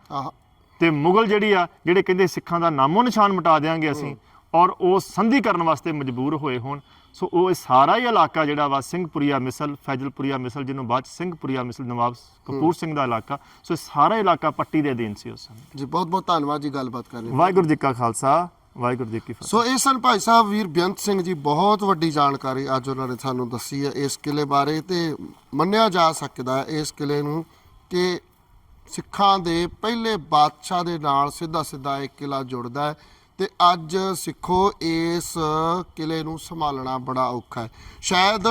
[SPEAKER 1] ਤੇ ਮੁਗਲ ਜਿਹੜੀ ਆ ਜਿਹੜੇ ਕਹਿੰਦੇ ਸਿੱਖਾਂ ਦਾ ਨਾਮੋ ਨਿਸ਼ਾਨ ਮਿਟਾ ਦੇਾਂਗੇ ਅਸੀਂ ਔਰ ਉਹ ਸੰਧੀ ਕਰਨ ਵਾਸਤੇ ਮਜਬੂਰ ਹੋਏ ਹੋਣ ਸੋ ਉਹ ਇਹ ਸਾਰਾ ਹੀ ਇਲਾਕਾ ਜਿਹੜਾ ਵਾ ਸਿੰਘਪੁਰੀਆ ਮਿਸਲ ਫੈਜ਼ਲਪੁਰੀਆ ਮਿਸਲ ਜਿਹਨੂੰ ਬਾਅਦ ਸਿੰਘਪੁਰੀਆ ਮਿਸਲ ਨਵਾਬ ਕਪੂਰ ਸਿੰਘ ਦਾ ਇਲਾਕਾ ਸੋ ਇਹ ਸਾਰਾ ਇਲਾਕਾ ਪੱਟੀ ਦੇ ਅਧੀਨ ਸੀ ਉਸ ਸਮੇਂ।
[SPEAKER 2] ਜੀ ਬਹੁਤ ਬਹੁਤ ਧੰਨਵਾਦ ਜੀ ਗੱਲਬਾਤ ਕਰਨ ਲਈ।
[SPEAKER 1] ਵਾਹਿਗੁਰੂ ਜੀ ਕਾ ਖਾਲਸਾ ਵਾਹਿਗੁਰੂ ਜੀ ਕੀ ਫਤਿਹ।
[SPEAKER 2] ਸੋ ਇਹ ਸਨ ਭਾਈ ਸਾਹਿਬ ਵੀਰ ਬੇਅੰਤ ਸਿੰਘ ਜੀ ਬਹੁਤ ਵੱਡੀ ਜਾਣਕਾਰੀ ਅੱਜ ਉਹਨਾਂ ਨੇ ਸਾਨੂੰ ਦੱਸੀ ਹੈ ਇਸ ਕਿਲੇ ਬਾਰੇ ਤੇ ਮੰਨਿਆ ਜਾ ਸਕਦਾ ਹੈ ਇਸ ਕਿਲੇ ਨੂੰ ਕਿ ਸਿੱਖਾਂ ਦੇ ਪਹਿਲੇ ਬਾਦਸ਼ਾਹ ਦੇ ਨਾਲ ਸਿੱਧਾ ਸਿੱਧਾ ਇਹ ਕਿਲਾ ਜੁੜਦਾ ਹੈ। ਤੇ ਅੱਜ ਸਿੱਖੋ ਇਸ ਕਿਲੇ ਨੂੰ ਸੰਭਾਲਣਾ ਬੜਾ ਔਖਾ ਹੈ। ਸ਼ਾਇਦ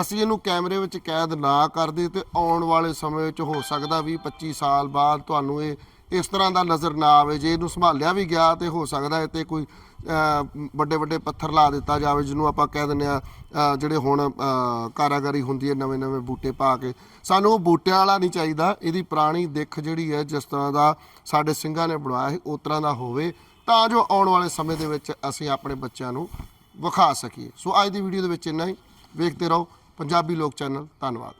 [SPEAKER 2] ਅਸੀਂ ਇਹਨੂੰ ਕੈਮਰੇ ਵਿੱਚ ਕੈਦ ਨਾ ਕਰਦੇ ਤੇ ਆਉਣ ਵਾਲੇ ਸਮੇਂ ਵਿੱਚ ਹੋ ਸਕਦਾ 20 25 ਸਾਲ ਬਾਅਦ ਤੁਹਾਨੂੰ ਇਹ, ਇਸ ਤਰ੍ਹਾਂ ਦਾ ਨਜ਼ਰ ਨਾ ਆਵੇ ਜੇ ਇਹਨੂੰ ਸੰਭਾਲਿਆ ਵੀ ਗਿਆ ਤੇ ਹੋ ਸਕਦਾ ਹੈ ਤੇ ਕੋਈ ਵੱਡੇ ਵੱਡੇ ਪੱਥਰ ਲਾ ਦਿੱਤਾ ਜਾਵੇ ਜਿਹਨੂੰ ਆਪਾਂ ਕਹਿ ਦਿੰਦੇ ਆ ਜਿਹੜੇ ਹੁਣ ਕਾਰਾਗਰੀ ਹੁੰਦੀ ਹੈ ਨਵੇਂ ਨਵੇਂ ਬੂਟੇ ਪਾ ਕੇ। ਸਾਨੂੰ ਉਹ ਬੂਟਿਆਂ ਵਾਲਾ ਨਹੀਂ ਚਾਹੀਦਾ, ਇਹਦੀ ਪੁਰਾਣੀ ਦਿੱਖ ਜਿਹੜੀ ਹੈ ਜਿਸ ਤਰ੍ਹਾਂ ਦਾ ਸਾਡੇ ਸਿੰਘਾਂ ਨੇ ਬਣਾਇਆ ਸੀ ਉਸ ਤਰ੍ਹਾਂ ਦਾ ਹੋਵੇ। ਤਾਂ ਜੋ ਆਉਣ ਵਾਲੇ ਸਮੇਂ ਦੇ ਵਿੱਚ ਅਸੀਂ ਆਪਣੇ ਬੱਚਿਆਂ ਨੂੰ ਵਿਖਾ ਸਕੀਏ। ਸੋ ਅੱਜ ਦੀ ਵੀਡੀਓ ਦੇ ਵਿੱਚ ਇੰਨਾ ਹੀ। ਵੇਖਦੇ ਰਹੋ। ਪੰਜਾਬੀ ਲੋਕ ਚੈਨਲ, ਧੰਨਵਾਦ।